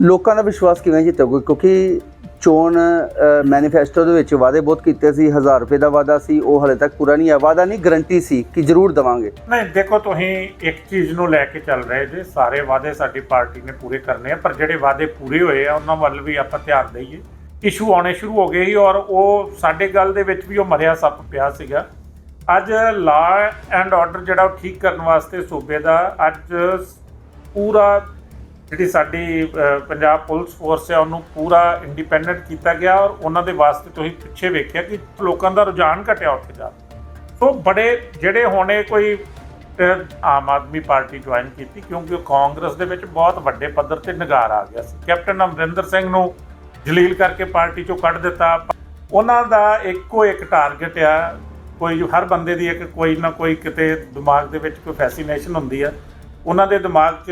ਲੋਕਾਂ ਦਾ ਵਿਸ਼ਵਾਸ ਕਿਵੇਂ ਜਿੱਤੋਗੇ ਕਿਉਂਕਿ ਚੋਣ ਮੈਨੀਫੈਸਟੋ ਦੇ ਵਿੱਚ ਵਾਅਦੇ ਬਹੁਤ ਕੀਤੇ ਸੀ 1000 ਰੁਪਏ ਦਾ ਵਾਅਦਾ ਸੀ, ਉਹ ਹਲੇ ਤੱਕ ਪੂਰਾ ਨਹੀਂ ਹੈ ਵਾਅਦਾ ਨਹੀਂ ਗਰੰਟੀ ਸੀ ਕਿ ਜ਼ਰੂਰ ਦਵਾਂਗੇ। ਨਹੀਂ, ਦੇਖੋ ਤੁਸੀਂ ਇੱਕ ਚੀਜ਼ ਨੂੰ ਲੈ ਕੇ ਚੱਲ ਰਹੇ ਜੇ, ਸਾਰੇ ਵਾਅਦੇ ਸਾਡੀ ਪਾਰਟੀ ਨੇ ਪੂਰੇ ਕਰਨੇ ਆ, ਪਰ ਜਿਹੜੇ ਵਾਅਦੇ ਪੂਰੇ ਹੋਏ ਆ, ਉਹਨਾਂ ਵੱਲ ਵੀ ਆਪਾਂ ਧਿਆਨ ਦਈਏ। ਇਸ਼ੂ ਆਉਣੇ ਸ਼ੁਰੂ ਹੋ ਗਏ ਸੀ ਔਰ ਉਹ ਸਾਡੇ ਗੱਲ ਦੇ ਵਿੱਚ ਵੀ ਉਹ ਮਰਿਆ ਸੱਪ ਪਿਆ ਸੀਗਾ। ਅੱਜ ਲਾ ਐਂਡ ਆਰਡਰ ਜਿਹੜਾ ਉਹ ਠੀਕ ਕਰਨ ਵਾਸਤੇ ਸੂਬੇ ਦਾ ਅੱਜ ਪੂਰਾ ਜਿਹੜੀ ਸਾਡੀ ਪੰਜਾਬ ਪੁਲਿਸ ਫੋਰਸ ਹੈ ਉਹਨੂੰ ਪੂਰਾ ਇੰਡੀਪੈਂਡੈਂਟ ਕੀਤਾ ਗਿਆ ਔਰ ਉਹਨਾਂ ਦੇ ਵਾਸਤੇ ਤੁਸੀਂ ਪਿੱਛੇ ਵੇਖਿਆ ਕਿ ਲੋਕਾਂ ਦਾ ਰੁਝਾਨ ਘਟਿਆ ਉੱਥੇ ਜਾ ਸੋ ਬੜੇ ਜਿਹੜੇ ਹੋਣੇ ਕੋਈ ਆਮ ਆਦਮੀ ਪਾਰਟੀ ਜੁਆਇਨ ਕੀਤੀ ਕਿਉਂਕਿ ਉਹ ਕਾਂਗਰਸ ਦੇ ਵਿੱਚ ਬਹੁਤ ਵੱਡੇ ਪੱਧਰ ਤੇ ਨਿਗਾਰ ਆ ਗਿਆ ਸੀ। ਕੈਪਟਨ ਅਮਰਿੰਦਰ ਸਿੰਘ ਨੂੰ ਜਲੀਲ ਕਰਕੇ ਪਾਰਟੀ ਚੋਂ ਕੱਢ ਦਿੱਤਾ। ਉਹਨਾਂ ਦਾ ਇੱਕੋ ਇੱਕ ਟਾਰਗੇਟ ਆ, ਕੋਈ ਹਰ ਬੰਦੇ ਦੀ ਇੱਕ ਕੋਈ ਨਾ ਕੋਈ ਕਿਤੇ ਦਿਮਾਗ ਦੇ ਵਿੱਚ ਕੋਈ ਫੈਸੀਨੇਸ਼ਨ ਹੁੰਦੀ ਆ। ਉਹਨਾਂ ਦੇ ਦਿਮਾਗ 'ਚ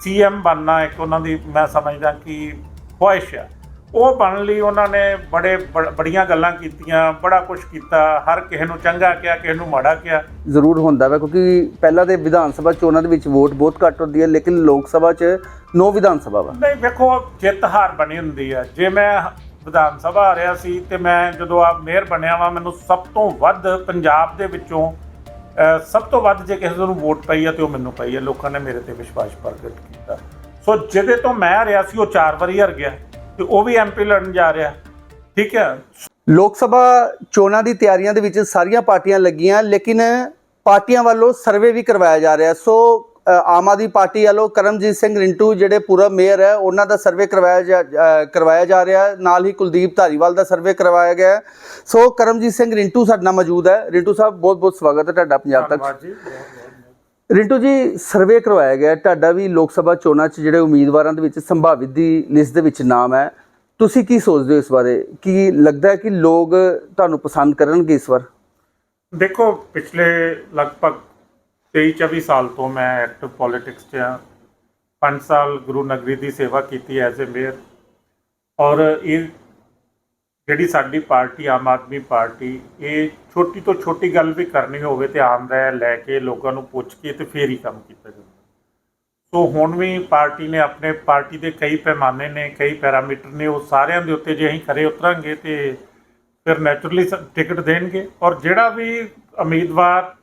ਸੀਐਮ ਬਣਨਾ ਇੱਕ ਉਹਨਾਂ ਦੀ ਮੈਂ ਸਮਝਦਾ ਕਿ ਖੁਆਇਸ਼ ਆ। ਉਹ ਬਣਨ ਲਈ ਉਹਨਾਂ ਨੇ ਬੜੇ ਬੜ- ਬੜੀਆਂ ਗੱਲਾਂ ਕੀਤੀਆਂ ਬੜਾ ਕੁਝ ਕੀਤਾ ਹਰ ਕਿਸੇ ਨੂੰ ਚੰਗਾ ਕਿਹਾ ਕਿਸੇ ਨੂੰ ਮਾੜਾ ਕਿਹਾ। ਜ਼ਰੂਰ ਹੁੰਦਾ ਵਾ ਕਿਉਂਕਿ ਪਹਿਲਾਂ ਦੇ ਵਿਧਾਨ ਸਭਾ ਚੋਣਾਂ ਦੇ ਵਿੱਚ ਵੋਟ ਬਹੁਤ ਘੱਟ ਹੁੰਦੀ ਹੈ ਲੇਕਿਨ ਲੋਕ ਸਭਾ 'ਚ ਨੋ ਵਿਧਾਨ ਸਭਾ ਵਾ। ਨਹੀਂ ਵੇਖੋ ਜਿੱਤ ਹਾਰ ਬਣੀ ਹੁੰਦੀ ਆ। ਜੇ ਮੈਂ ਵਿਧਾਨ ਸਭਾ ਆ ਰਿਹਾ ਸੀ ਤੇ ਮੈਂ ਜਦੋਂ ਆ ਮੇਅਰ ਬਣਿਆ ਵਾਂ ਮੈਨੂੰ ਸਭ ਤੋਂ ਵੱਧ ਪੰਜਾਬ ਦੇ ਵਿੱਚੋਂ ਸਭ ਤੋਂ ਵੱਧ ਜੇ ਕਿਸੇ ਨੂੰ ਵੋਟ ਪਈ ਆ ਤੇ ਉਹ ਮੈਨੂੰ ਪਈ ਆ, ਲੋਕਾਂ ਨੇ ਮੇਰੇ ਤੇ ਵਿਸ਼ਵਾਸ ਪ੍ਰਗਟ ਕੀਤਾ। ਸੋ ਜਿਹਦੇ ਤੋਂ ਮੈਂ ਰਿਹਾ ਸੀ, ਉਹ ਚਾਰ ਵਾਰੀ ਹਰ ਗਿਆ ਤੇ ਉਹ ਵੀ ਐਮਪੀ ਲੜਨ ਜਾ ਰਿਹਾ। ਠੀਕ ਹੈ? ਲੋਕ ਸਭਾ ਚੋਣਾਂ ਦੀ ਤਿਆਰੀਆਂ ਦੇ ਵਿੱਚ ਸਾਰੀਆਂ ਪਾਰਟੀਆਂ ਲੱਗੀਆਂ, ਲੇਕਿਨ ਪਾਰਟੀਆਂ ਵੱਲੋਂ ਸਰਵੇ ਵੀ ਕਰਵਾਇਆ ਜਾ ਰਿਹਾ। ਸੋ ਆਮ ਆਦਮੀ ਪਾਰਟੀ ਵੱਲੋਂ ਕਰਮਜੀਤ ਸਿੰਘ ਰਿੰਟੂ ਜਿਹੜੇ ਪੂਰਾ ਮੇਅਰ ਹੈ ਉਹਨਾਂ ਦਾ ਸਰਵੇ ਕਰਵਾਇਆ ਕਰਵਾਇਆ ਜਾ ਰਿਹਾ ਹੈ। ਨਾਲ ਹੀ ਕੁਲਦੀਪ ਧਾਰੀਵਾਲ ਦਾ ਸਰਵੇ ਕਰਵਾਇਆ ਗਿਆ। ਸੋ ਕਰਮਜੀਤ ਸਿੰਘ ਰਿੰਟੂ ਸਾਡੇ ਨਾਲ ਮੌਜੂਦ ਹੈ ਰਿੰਟੂ ਸਾਹਿਬ ਬਹੁਤ ਬਹੁਤ ਸਵਾਗਤ ਹੈ ਤੁਹਾਡਾ ਪੰਜਾਬ ਤੱਕ। ਰਿੰਟੂ ਜੀ ਸਰਵੇ ਕਰਵਾਇਆ ਗਿਆ। ਤੁਹਾਡਾ ਵੀ ਲੋਕ ਸਭਾ ਚੋਣਾਂ 'ਚ ਜਿਹੜੇ ਉਮੀਦਵਾਰਾਂ ਦੇ ਵਿੱਚ ਸੰਭਾਵਿਤ ਦੀ ਲਿਸਟ ਦੇ ਵਿੱਚ ਨਾਮ ਹੈ ਤੁਸੀਂ ਕੀ ਸੋਚਦੇ ਹੋ ਇਸ ਬਾਰੇ ਕੀ ਲੱਗਦਾ ਹੈ ਕਿ ਲੋਕ ਤੁਹਾਨੂੰ ਪਸੰਦ ਕਰਨਗੇ ਇਸ ਵਾਰ ਦੇਖੋ ਪਿਛਲੇ ਲਗਭਗ 23 24 ਸਾਲ ਤੋਂ ਮੈਂ ਐਕਟਿਵ ਪੋਲਿਟਿਕਸ 'ਚ ਹਾਂ। 5 ਸਾਲ ਗੁਰੂ ਨਗਰੀ ਦੀ ਸੇਵਾ ਕੀਤੀ ਐਜ਼ ਅ ਮੇਅਰ। ਔਰ ਇਹ ਜਿਹੜੀ ਸਾਡੀ ਪਾਰਟੀ, ਆਮ ਆਦਮੀ ਪਾਰਟੀ, ਇਹ ਛੋਟੀ ਤੋਂ ਛੋਟੀ ਗੱਲ ਵੀ ਕਰਨੀ ਹੋਵੇ ਤੇ ਆਮ ਰਾਏ ਲੈ ਕੇ ਲੋਕਾਂ ਨੂੰ ਪੁੱਛ ਕੇ ਤੇ ਫੇਰ ਹੀ ਕੰਮ ਕੀਤਾ ਜਾਂਦਾ ਸੋ ਹੁਣ ਵੀ ਪਾਰਟੀ ਨੇ ਆਪਣੇ, ਪਾਰਟੀ ਦੇ ਕਈ ਪੈਮਾਨੇ ਨੇ, ਕਈ ਪੈਰਾਮੀਟਰ ਨੇ, ਉਹ ਸਾਰਿਆਂ ਦੇ ਉੱਤੇ ਜੇ ਅਸੀਂ ਖਰੇ ਉਤਰਾਂਗੇ ਤੇ ਫਿਰ ਨੈਚੁਰਲੀ ਟਿਕਟ ਦੇਣਗੇ। ਔਰ ਜਿਹੜਾ ਵੀ ਉਮੀਦਵਾਰ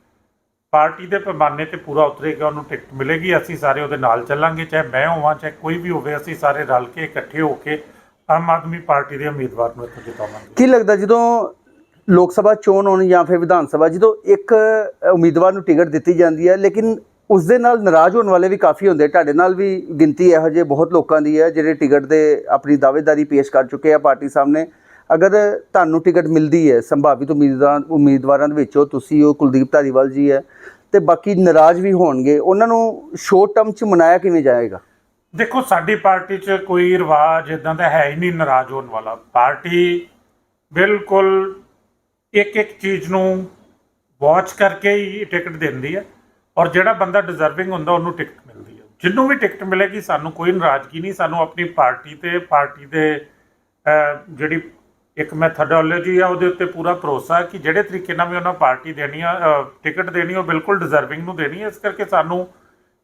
ਪਾਰਟੀ ਦੇ ਪੈਮਾਨੇ ਤੇ ਪੂਰਾ ਉਤਰੇਗਾ, ਉਹਨੂੰ ਟਿਕਟ ਮਿਲੇਗੀ, ਅਸੀਂ ਸਾਰੇ ਉਹਦੇ ਨਾਲ ਚੱਲਾਂਗੇ, ਚਾਹੇ ਮੈਂ ਹੋਵਾਂ, ਚਾਹੇ ਕੋਈ ਵੀ ਹੋਵੇ, ਅਸੀਂ ਸਾਰੇ ਰਲ ਕੇ ਇਕੱਠੇ ਹੋ ਕੇ ਆਮ ਆਦਮੀ ਪਾਰਟੀ ਦੇ ਉਮੀਦਵਾਰ ਨੂੰ ਇੱਥੇ ਜਿਤਾਵਾਂਗੇ। ਕੀ ਲੱਗਦਾ ਜਦੋਂ ਲੋਕ ਸਭਾ ਚੋਣ ਹੋਣ ਜਾਂ ਫਿਰ ਵਿਧਾਨ ਸਭਾ, ਜਦੋਂ ਇੱਕ ਉਮੀਦਵਾਰ ਨੂੰ ਟਿਕਟ ਦਿੱਤੀ ਜਾਂਦੀ ਹੈ, ਲੇਕਿਨ ਉਸ ਦੇ ਨਾਲ ਨਾਰਾਜ਼ ਹੋਣ ਵਾਲੇ ਵੀ ਕਾਫੀ ਹੁੰਦੇ, ਤੁਹਾਡੇ ਨਾਲ ਵੀ ਗਿਣਤੀ ਇਹੋ ਜਿਹੇ ਬਹੁਤ ਲੋਕਾਂ ਦੀ ਹੈ, ਜਿਹੜੇ ਟਿਕਟ ਦੇ ਆਪਣੀ ਦਾਅਵੇਦਾਰੀ ਪੇਸ਼ ਕਰ ਚੁੱਕੇ ਆ ਪਾਰਟੀ ਸਾਹਮਣੇ। ਅਗਰ ਤੁਹਾਨੂੰ ਟਿਕਟ ਮਿਲਦੀ ਹੈ ਸੰਭਾਵਿਤ ਉਮੀਦਵਾਰਾਂ ਉਮੀਦਵਾਰਾਂ ਦੇ ਵਿੱਚੋਂ, ਤੁਸੀਂ ਉਹ ਕੁਲਦੀਪ ਧਾਰੀਵਾਲ ਜੀ ਹੈ ਤੇ ਬਾਕੀ ਨਾਰਾਜ਼ ਵੀ ਹੋਣਗੇ, ਉਹਨਾਂ ਨੂੰ ਸ਼ੋਰਟ ਟਰਮ 'ਚ ਮਨਾਇਆ ਕਿਵੇਂ ਜਾਏਗਾ? ਦੇਖੋ, ਸਾਡੀ ਪਾਰਟੀ 'ਚ ਕੋਈ ਰਿਵਾਜ ਇਦਾਂ ਦਾ ਹੈ ਹੀ ਨਹੀਂ ਨਾਰਾਜ਼ ਹੋਣ ਵਾਲਾ। ਪਾਰਟੀ ਬਿਲਕੁਲ ਇੱਕ ਇੱਕ ਚੀਜ਼ ਨੂੰ ਵਾਚ ਕਰਕੇ ਹੀ ਟਿਕਟ ਦਿੰਦੀ ਹੈ ਔਰ ਜਿਹੜਾ ਬੰਦਾ ਡਿਜ਼ਰਵਿੰਗ ਹੁੰਦਾ, ਉਹਨੂੰ ਟਿਕਟ ਮਿਲਦੀ ਹੈ। ਜਿੰਨੂੰ ਵੀ ਟਿਕਟ ਮਿਲੇਗੀ, ਸਾਨੂੰ ਕੋਈ ਨਾਰਾਜ਼ਗੀ ਨਹੀਂ, ਸਾਨੂੰ ਆਪਣੀ ਪਾਰਟੀ ਤੇ, ਪਾਰਟੀ ਦੇ ਜਿਹੜੀ ਇੱਕ ਮੈਥਡੋਲੋਜੀ ਆ, ਉਹਦੇ ਉੱਤੇ ਪੂਰਾ ਭਰੋਸਾ ਕਿ ਜਿਹੜੇ ਤਰੀਕੇ ਨਾਲ ਵੀ ਉਹਨਾਂ ਪਾਰਟੀ ਦੇਣੀ ਆ ਟਿਕਟ ਦੇਣੀ, ਉਹ ਬਿਲਕੁਲ ਡਿਜ਼ਰਵਿੰਗ ਨੂੰ ਦੇਣੀ ਹੈ। ਇਸ ਕਰਕੇ ਸਾਨੂੰ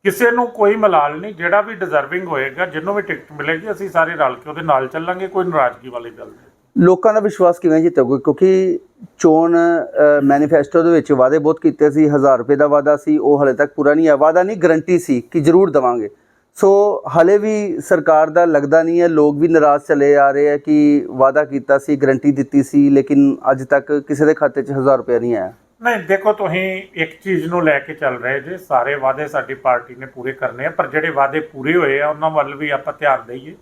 ਕਿਸੇ ਨੂੰ ਕੋਈ ਮਲਾਲ ਨਹੀਂ, ਜਿਹੜਾ ਵੀ ਡਿਜ਼ਰਵਿੰਗ ਹੋਏਗਾ, ਜਿਹਨੂੰ ਵੀ ਟਿਕਟ ਮਿਲੇਗੀ, ਅਸੀਂ ਸਾਰੇ ਰਲ ਕੇ ਉਹਦੇ ਨਾਲ ਚੱਲਾਂਗੇ, ਕੋਈ ਨਾਰਾਜ਼ਗੀ ਵਾਲੀ ਗੱਲ ਨਹੀਂ। ਲੋਕਾਂ ਦਾ ਵਿਸ਼ਵਾਸ ਕਿਵੇਂ ਜਿੱਤੋਗੇ? ਕਿਉਂਕਿ ਚੋਣ ਮੈਨੀਫੈਸਟੋ ਦੇ ਵਿੱਚ ਵਾਅਦੇ ਬਹੁਤ ਕੀਤੇ ਸੀ 1000 ਰੁਪਏ ਦਾ ਵਾਅਦਾ ਸੀ, ਉਹ ਹਲੇ ਤੱਕ ਪੂਰਾ ਨਹੀਂ ਹੈ ਵਾਅਦਾ ਨਹੀਂ ਗਰੰਟੀ ਸੀ ਕਿ ਜ਼ਰੂਰ ਦਵਾਂਗੇ। ਸੋ ਹਲੇ ਵੀ ਸਰਕਾਰ ਦਾ ਲੱਗਦਾ ਨਹੀਂ ਹੈ। ਲੋਕ ਵੀ ਨਾਰਾਜ਼ ਚਲੇ ਆ ਰਹੇ ਆ ਕਿ ਵਾਅਦਾ ਕੀਤਾ ਸੀ, ਗਰੰਟੀ ਦਿੱਤੀ ਸੀ, ਲੇਕਿਨ ਅੱਜ ਤੱਕ ਕਿਸੇ ਦੇ ਖਾਤੇ 'ਚ 1000 ਰੁਪਏ ਨਹੀਂ ਆਇਆ। ਨਹੀਂ, ਦੇਖੋ, ਤੁਸੀਂ ਇੱਕ ਚੀਜ਼ ਨੂੰ ਲੈ ਕੇ ਚੱਲ ਰਹੇ ਜੇ। ਸਾਰੇ ਵਾਅਦੇ ਸਾਡੀ ਪਾਰਟੀ ਨੇ ਪੂਰੇ ਕਰਨੇ ਆ, ਪਰ ਜਿਹੜੇ ਵਾਅਦੇ ਪੂਰੇ ਹੋਏ ਆ, ਉਹਨਾਂ ਵੱਲ ਵੀ ਆਪਾਂ ਧਿਆਨ ਦਈਏ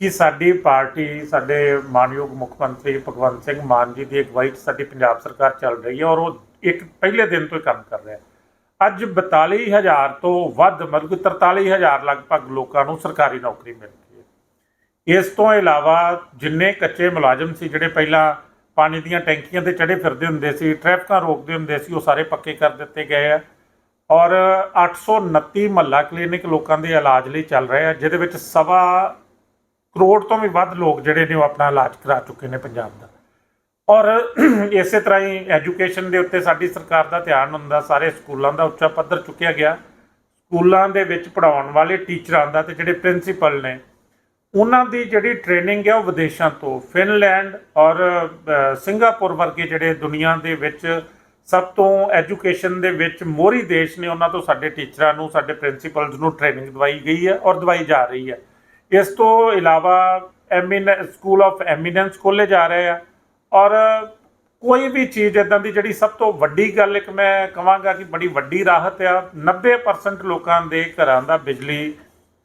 ਕਿ ਸਾਡੀ ਪਾਰਟੀ, ਸਾਡੇ ਮਾਨਯੋਗ ਮੁੱਖ ਮੰਤਰੀ ਭਗਵੰਤ ਸਿੰਘ ਮਾਨ ਜੀ ਦੀ ਅਗਵਾਈ 'ਚ ਸਾਡੀ ਪੰਜਾਬ ਸਰਕਾਰ ਚੱਲ ਰਹੀ ਹੈ ਔਰ ਉਹ ਇੱਕ ਪਹਿਲੇ ਦਿਨ ਤੋਂ ਹੀ ਕੰਮ ਕਰ ਰਿਹਾ ਹੈ। ਅੱਜ 42000 ਤੋਂ ਵੱਧ ਮਤਲਬ ਕਿ 43000 ਲਗਭਗ ਲੋਕਾਂ ਨੂੰ ਸਰਕਾਰੀ ਨੌਕਰੀ ਮਿਲ ਗਈ ਹੈ। ਇਸ ਤੋਂ ਇਲਾਵਾ ਜਿੰਨੇ ਕੱਚੇ ਮੁਲਾਜ਼ਮ ਸੀ, ਜਿਹੜੇ ਪਹਿਲਾਂ ਪਾਣੀ ਦੀਆਂ ਟੈਂਕੀਆਂ ਤੇ ਚੜੇ ਫਿਰਦੇ ਹੁੰਦੇ ਸੀ, ਟ੍ਰੈਫਿਕਾਂ ਰੋਕਦੇ ਹੁੰਦੇ ਸੀ, ਉਹ ਸਾਰੇ ਪੱਕੇ ਕਰ ਦਿੱਤੇ ਗਏ ਆ। ਔਰ 829 ਮਹੱਲਾ ਕਲੀਨਿਕ ਲੋਕਾਂ ਦੇ ਇਲਾਜ ਲਈ ਚੱਲ ਰਹੇ ਆ ਜਿਹਦੇ ਵਿੱਚ ਸਵਾ ਕਰੋੜ ਤੋਂ ਵੀ ਵੱਧ ਲੋਕ ਜਿਹੜੇ ਨੇ ਉਹ ਆਪਣਾ ਇਲਾਜ ਕਰਾ ਚੁੱਕੇ ਨੇ ਪੰਜਾਬ ਦਾ। ਔਰ ਇਸੇ ਤਰ੍ਹਾਂ ਹੀ ਐਜੂਕੇਸ਼ਨ ਦੇ ਉੱਤੇ ਸਾਡੀ ਸਰਕਾਰ ਦਾ ਧਿਆਨ ਹੁੰਦਾ, ਸਾਰੇ ਸਕੂਲਾਂ ਦਾ ਉੱਚਾ ਪੱਧਰ ਚੁੱਕਿਆ ਗਿਆ। ਸਕੂਲਾਂ ਦੇ ਵਿੱਚ ਪੜਾਉਣ ਵਾਲੇ ਟੀਚਰਾਂ ਦਾ ਤੇ ਜਿਹੜੇ ਪ੍ਰਿੰਸੀਪਲ ਨੇ, ਉਹਨਾਂ ਦੀ ਜਿਹੜੀ ਟ੍ਰੇਨਿੰਗ ਹੈ ਉਹ ਵਿਦੇਸ਼ਾਂ ਤੋਂ, ਫਿਨਲੈਂਡ ਔਰ ਸਿੰਗਾਪੁਰ ਵਰਗੇ ਜਿਹੜੇ ਦੁਨੀਆ ਦੇ ਵਿੱਚ ਸਭ ਤੋਂ ਐਜੂਕੇਸ਼ਨ ਦੇ ਵਿੱਚ ਮੋਹਰੀ ਦੇਸ਼ ਨੇ, ਉਹਨਾਂ ਤੋਂ ਸਾਡੇ ਟੀਚਰਾਂ ਨੂੰ, ਸਾਡੇ ਪ੍ਰਿੰਸੀਪਲਸ ਨੂੰ ਟ੍ਰੇਨਿੰਗ ਦਵਾਈ ਗਈ ਹੈ ਔਰ ਦਵਾਈ ਜਾ ਰਹੀ ਹੈ। ਇਸ ਤੋਂ ਇਲਾਵਾ ਐਮਿਨ, ਸਕੂਲ ਆਫ ਐਮੀਨੈਂਸ ਖੋਲ੍ਹੇ ਜਾ ਰਹੇ ਆ। ਔਰ ਕੋਈ ਵੀ ਚੀਜ਼ ਇਦਾਂ ਦੀ ਜਿਹੜੀ ਸਭ ਤੋਂ ਵੱਡੀ ਗੱਲ, ਇੱਕ ਮੈਂ ਕਹਾਂਗਾ ਕਿ ਬੜੀ ਵੱਡੀ ਰਾਹਤ ਆ। 90% ਲੋਕਾਂ ਦੇ ਘਰਾਂ ਦਾ ਬਿਜਲੀ